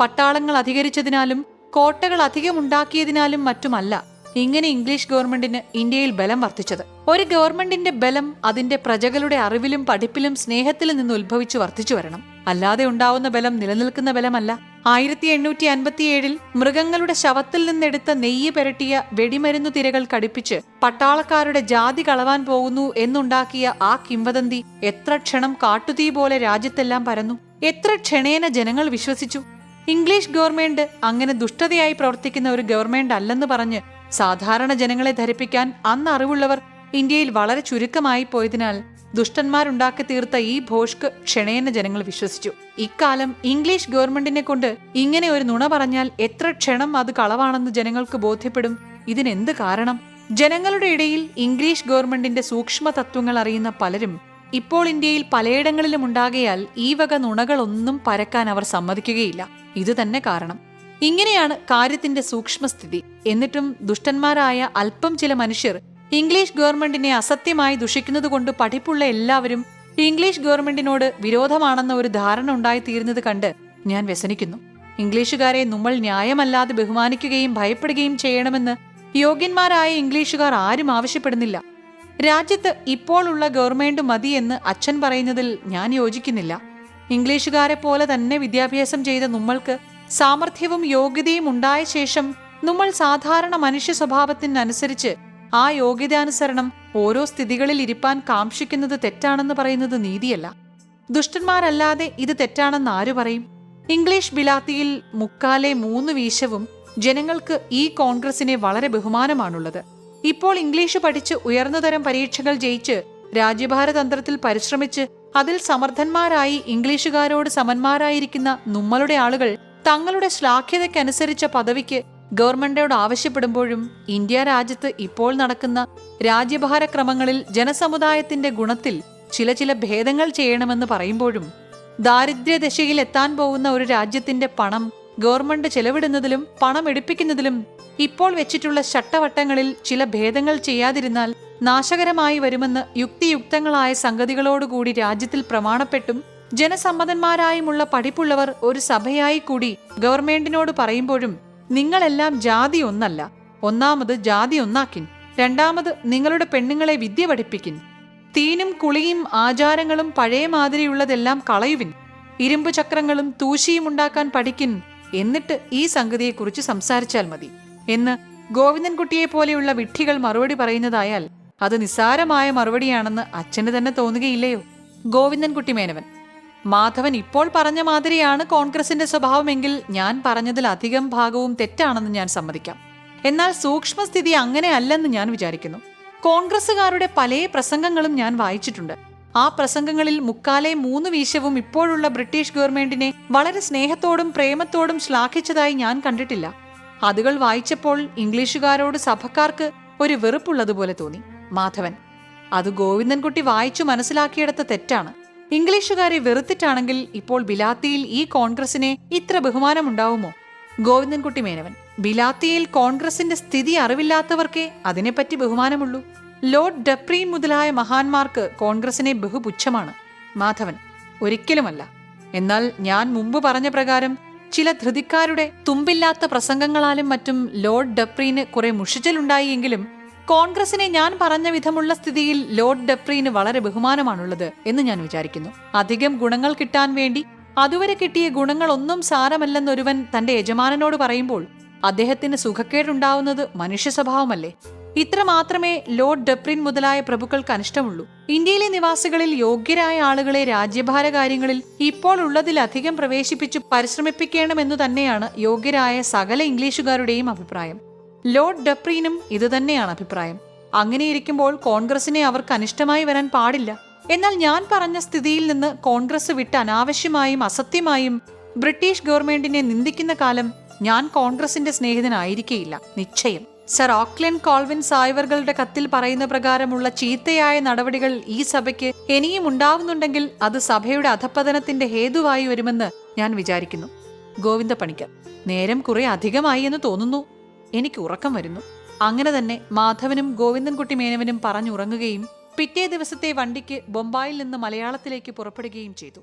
Speaker 1: പട്ടാളങ്ങൾ അധികരിച്ചതിനാലും കോട്ടകൾ അധികം ഉണ്ടാക്കിയതിനാലും മറ്റുമല്ല ഇങ്ങനെ ഇംഗ്ലീഷ് ഗവൺമെന്റിന് ഇന്ത്യയിൽ ബലം വർദ്ധിച്ചത്. ഒരു ഗവൺമെന്റിന്റെ ബലം അതിന്റെ പ്രജകളുടെ അറിവിലും പഠിപ്പിലും സ്നേഹത്തിലും നിന്ന് ഉത്ഭവിച്ചു വർദ്ധിച്ചു വരണം. അല്ലാതെ ഉണ്ടാവുന്ന ബലം നിലനിൽക്കുന്ന ബലമല്ല. ആയിരത്തി എണ്ണൂറ്റി അൻപത്തിയേഴിൽ മൃഗങ്ങളുടെ ശവത്തിൽ നിന്നെടുത്ത നെയ്യ് പെരട്ടിയ വെടിമരുന്നു തിരകൾ കടിപ്പിച്ച് പട്ടാളക്കാരുടെ ജാതി കളവാൻ പോകുന്നു എന്നുണ്ടാക്കിയ ആ കിംവദന്തി എത്ര ക്ഷണം കാട്ടുതീ പോലെ രാജ്യത്തെല്ലാം പരന്നു. എത്ര ക്ഷണേന ജനങ്ങൾ വിശ്വസിച്ചു. ഇംഗ്ലീഷ് ഗവൺമെന്റ് അങ്ങനെ ദുഷ്ടതയായി പ്രവർത്തിക്കുന്ന ഒരു ഗവൺമെന്റ് അല്ലെന്ന് പറഞ്ഞ് സാധാരണ ജനങ്ങളെ ധരിപ്പിക്കാൻ അന്ന് അറിവുള്ളവർ ഇന്ത്യയിൽ വളരെ ചുരുക്കമായി പോയതിനാൽ ദുഷ്ടന്മാരുണ്ടാക്കി തീർത്ത ഈ ഭോഷ്ക്ക് ക്ഷണേന ജനങ്ങൾ വിശ്വസിച്ചു. ഇക്കാലം ഇംഗ്ലീഷ് ഗവൺമെന്റിനെ കൊണ്ട് ഇങ്ങനെ ഒരു നുണ പറഞ്ഞാൽ എത്ര ക്ഷണം അത് കളവാണെന്ന് ജനങ്ങൾക്ക് ബോധ്യപ്പെടും? ഇതിനെന്ത് കാരണം? ജനങ്ങളുടെ ഇടയിൽ ഇംഗ്ലീഷ് ഗവൺമെന്റിന്റെ സൂക്ഷ്മ തത്വങ്ങൾ അറിയുന്ന പലരും ഇപ്പോൾ ഇന്ത്യയിൽ പലയിടങ്ങളിലും ഉണ്ടാകിയാൽ ഈ വക നുണകളൊന്നും പരക്കാൻ അവർ സമ്മതിക്കുകയില്ല. ഇത് തന്നെ കാരണം. ഇങ്ങനെയാണ് കാര്യത്തിന്റെ സൂക്ഷ്മസ്ഥിതി. എന്നിട്ടും ദുഷ്ടന്മാരായ അല്പം ചില മനുഷ്യർ ഇംഗ്ലീഷ് ഗവൺമെന്റിനെ അസത്യമായി ദുഷിക്കുന്നതുകൊണ്ട് പഠിപ്പുള്ള എല്ലാവരും ഇംഗ്ലീഷ് ഗവൺമെന്റിനോട് വിരോധമാണെന്ന ഒരു ധാരണ ഉണ്ടായിത്തീരുന്നത് കണ്ട് ഞാൻ വ്യസനിക്കുന്നു. ഇംഗ്ലീഷുകാരെ നമ്മൾ ന്യായമല്ലാതെ ബഹുമാനിക്കുകയും ഭയപ്പെടുകയും ചെയ്യണമെന്ന് യോഗ്യന്മാരായ ഇംഗ്ലീഷുകാർ ആരും ആവശ്യപ്പെടുന്നില്ല. രാജ്യത്ത് ഇപ്പോഴുള്ള മതി എന്ന് അച്ഛൻ പറയുന്നതിൽ ഞാൻ യോജിക്കുന്നില്ല. ഇംഗ്ലീഷുകാരെ പോലെ തന്നെ വിദ്യാഭ്യാസം ചെയ്ത നമ്മൾക്ക് സാമർഥ്യവും യോഗ്യതയും ഉണ്ടായ ശേഷം നമ്മൾ സാധാരണ മനുഷ്യ സ്വഭാവത്തിനനുസരിച്ച് ആ യോഗ്യതാനുസരണം ഓരോ സ്ഥിതികളിൽ ഇരിപ്പാൻ കാംക്ഷിക്കുന്നത് തെറ്റാണെന്ന് പറയുന്നത് നീതിയല്ല. ദുഷ്ടന്മാരല്ലാതെ ഇത് തെറ്റാണെന്ന് ആര് പറയും? ഇംഗ്ലീഷ് ബിലാത്തിയിൽ മുക്കാലെ മൂന്ന് വീശവും ജനങ്ങൾക്ക് ഈ കോൺഗ്രസിനെ വളരെ ബഹുമാനമാണുള്ളത്. ഇപ്പോൾ ഇംഗ്ലീഷ് പഠിച്ച് ഉയർന്നതരം പരീക്ഷകൾ ജയിച്ച് രാജ്യഭാരതന്ത്രത്തിൽ പരിശ്രമിച്ച് അതിൽ സമർത്ഥന്മാരായി ഇംഗ്ലീഷുകാരോട് സമന്മാരായിരിക്കുന്ന നമ്മളുടെ ആളുകൾ തങ്ങളുടെ ശ്ലാഘ്യതയ്ക്കനുസരിച്ച പദവിക്ക് ഗവൺമെന്റോട് ആവശ്യപ്പെടുമ്പോഴും ഇന്ത്യ രാജ്യത്ത് ഇപ്പോൾ നടക്കുന്ന രാജ്യഭാരക്രമങ്ങളിൽ ജനസമുദായത്തിന്റെ ഗുണത്തിൽ ചില ചില ഭേദങ്ങൾ ചെയ്യണമെന്ന് പറയുമ്പോഴും ദാരിദ്ര്യദശയിൽ എത്താൻ പോകുന്ന ഒരു രാജ്യത്തിന്റെ പണം ഗവൺമെന്റ് ചെലവിടുന്നതിലും പണം എടുപ്പിക്കുന്നതിലും ഇപ്പോൾ വെച്ചിട്ടുള്ള ചട്ടവട്ടങ്ങളിൽ ചില ഭേദങ്ങൾ ചെയ്യാതിരുന്നാൽ നാശകരമായി വരുമെന്ന് യുക്തിയുക്തങ്ങളായ സംഗതികളോടുകൂടി രാജ്യത്തിൽ പ്രമാണപ്പെട്ടും ജനസമ്മതന്മാരായുമുള്ള പഠിപ്പുള്ളവർ ഒരു സഭയായി കൂടി ഗവൺമെന്റിനോട് പറയുമ്പോഴും നിങ്ങളെല്ലാം ജാതി ഒന്നല്ല. ഒന്നാമത് ജാതി ഒന്നാക്കിൻ. രണ്ടാമത് നിങ്ങളുടെ പെണ്ണുങ്ങളെ വിദ്യ പഠിപ്പിക്കിൻ. തീനും കുളിയും ആചാരങ്ങളും പഴയ മാതിരിയുള്ളതെല്ലാം കളയുവിൻ. ഇരുമ്പു ചക്രങ്ങളും തൂശിയും ഉണ്ടാക്കാൻ പഠിക്കിൻ. എന്നിട്ട് ഈ സംഗതിയെക്കുറിച്ച് സംസാരിച്ചാൽ മതി എന്ന് ഗോവിന്ദൻകുട്ടിയെ പോലെയുള്ള വിഡ്ഢികൾ മറുപടി പറയുന്നതായാൽ അത് നിസ്സാരമായ മറുപടിയാണെന്ന് അച്ഛന് തന്നെ തോന്നുകയില്ലയോ? ഗോവിന്ദൻകുട്ടി മേനവൻ. മാധവൻ ഇപ്പോൾ പറഞ്ഞ മാതിരിയാണ് കോൺഗ്രസിന്റെ സ്വഭാവമെങ്കിൽ ഞാൻ പറഞ്ഞതിൽ അധികം ഭാഗവും തെറ്റാണെന്ന് ഞാൻ സമ്മതിക്കാം. എന്നാൽ സൂക്ഷ്മസ്ഥിതി അങ്ങനെ അല്ലെന്ന് ഞാൻ വിചാരിക്കുന്നു. കോൺഗ്രസ്സുകാരുടെ പല പ്രസംഗങ്ങളും ഞാൻ വായിച്ചിട്ടുണ്ട്. ആ പ്രസംഗങ്ങളിൽ മുക്കാലെ മൂന്ന് വീശവും ഇപ്പോഴുള്ള ബ്രിട്ടീഷ് ഗവൺമെന്റിനെ വളരെ സ്നേഹത്തോടും പ്രേമത്തോടും ശ്ലാഘിച്ചതായി ഞാൻ കണ്ടിട്ടില്ല. അതുകൾ വായിച്ചപ്പോൾ ഇംഗ്ലീഷുകാരോട് സഭക്കാർക്ക് ഒരു വെറുപ്പുള്ളതുപോലെ തോന്നി. മാധവൻ അത് ഗോവിന്ദൻകുട്ടി വായിച്ചു മനസ്സിലാക്കിയെടുത്ത തെറ്റാണ്. ഇംഗ്ലീഷുകാരെ വെറുത്തിട്ടാണെങ്കിൽ ഇപ്പോൾ ബിലാത്തിയിൽ ഈ കോൺഗ്രസിനെ ഇത്ര ബഹുമാനമുണ്ടാവുമോ? ഗോവിന്ദൻകുട്ടി മേനവൻ ബിലാത്തിയിൽ കോൺഗ്രസിന്റെ സ്ഥിതി അറിവില്ലാത്തവർക്കേ അതിനെപ്പറ്റി ബഹുമാനമുള്ളൂ. ലോർഡ് ഡപ്രീൻ മുതലായ മഹാന്മാർക്ക് കോൺഗ്രസിനെ ബഹുപുച്ഛമാണ്. മാധവൻ ഒരിക്കലുമല്ല. എന്നാൽ ഞാൻ മുമ്പ് പറഞ്ഞ പ്രകാരം ചില ധൃതിക്കാരുടെ തുമ്പില്ലാത്ത പ്രസംഗങ്ങളാലും മറ്റും ലോർഡ് ഡപ്രീന് കുറെ മുഷിച്ചലുണ്ടായിയെങ്കിലും കോൺഗ്രസിനെ ഞാൻ പറഞ്ഞ വിധമുള്ള സ്ഥിതിയിൽ ലോർഡ് ഡപ്രീന് വളരെ ബഹുമാനമാണുള്ളത് എന്ന് ഞാൻ വിചാരിക്കുന്നു. അധികം ഗുണങ്ങൾ കിട്ടാൻ വേണ്ടി അതുവരെ കിട്ടിയ ഗുണങ്ങളൊന്നും സാരമല്ലെന്നൊരുവൻ തന്റെ യജമാനനോട് പറയുമ്പോൾ അദ്ദേഹത്തിന് സുഖക്കേടുണ്ടാവുന്നത് മനുഷ്യ സ്വഭാവമല്ലേ? ഇത്ര മാത്രമേ ലോർഡ് ഡെപ്രിൻ മുതലായ പ്രഭുക്കൾക്ക് അനിഷ്ടമുള്ളൂ. ഇന്ത്യയിലെ നിവാസികളിൽ യോഗ്യരായ ആളുകളെ രാജ്യഭാര കാര്യങ്ങളിൽ ഇപ്പോൾ ഉള്ളതിലധികം പ്രവേശിപ്പിച്ചു പരിശ്രമിപ്പിക്കണമെന്നു തന്നെയാണ് യോഗ്യരായ സകല ഇംഗ്ലീഷുകാരുടെയും അഭിപ്രായം. ലോർഡ് ഡെപ്രീനും ഇതുതന്നെയാണ് അഭിപ്രായം. അങ്ങനെയിരിക്കുമ്പോൾ കോൺഗ്രസിനെ അവർക്ക് അനിഷ്ടമായി വരാൻ പാടില്ല. എന്നാൽ ഞാൻ പറഞ്ഞ സ്ഥിതിയിൽ നിന്ന് കോൺഗ്രസ് വിട്ട് അനാവശ്യമായും അസത്യമായും ബ്രിട്ടീഷ് ഗവൺമെന്റിനെ നിന്ദിക്കുന്ന കാലം ഞാൻ കോൺഗ്രസിന്റെ സ്നേഹിതനായിരിക്കേയില്ല. നിശ്ചയം. സർ ഓക്ലൻ കോൾവിൻ സായ്വറുകളുടെ കത്തിൽ പറയുന്ന പ്രകാരമുള്ള ചീത്തയായ നടപടികൾ ഈ സഭയ്ക്ക് ഇനിയും ഉണ്ടാവുന്നുണ്ടെങ്കിൽ അത് സഭയുടെ അധപ്പതനത്തിന്റെ ഹേതുവായി വരുമെന്ന് ഞാൻ വിചാരിക്കുന്നു. ഗോവിന്ദ പണിക്കർ നേരം കുറെ അധികമായി എന്ന് തോന്നുന്നു. എനിക്ക് ഉറക്കം വരുന്നു. അങ്ങനെ തന്നെ മാധവനും ഗോവിന്ദൻകുട്ടി മേനവനും പറഞ്ഞുറങ്ങുകയും പിറ്റേ ദിവസത്തെ വണ്ടിക്ക് ബൊംബായിൽ നിന്ന് മലയാളത്തിലേക്ക് പുറപ്പെടുകയും ചെയ്തു.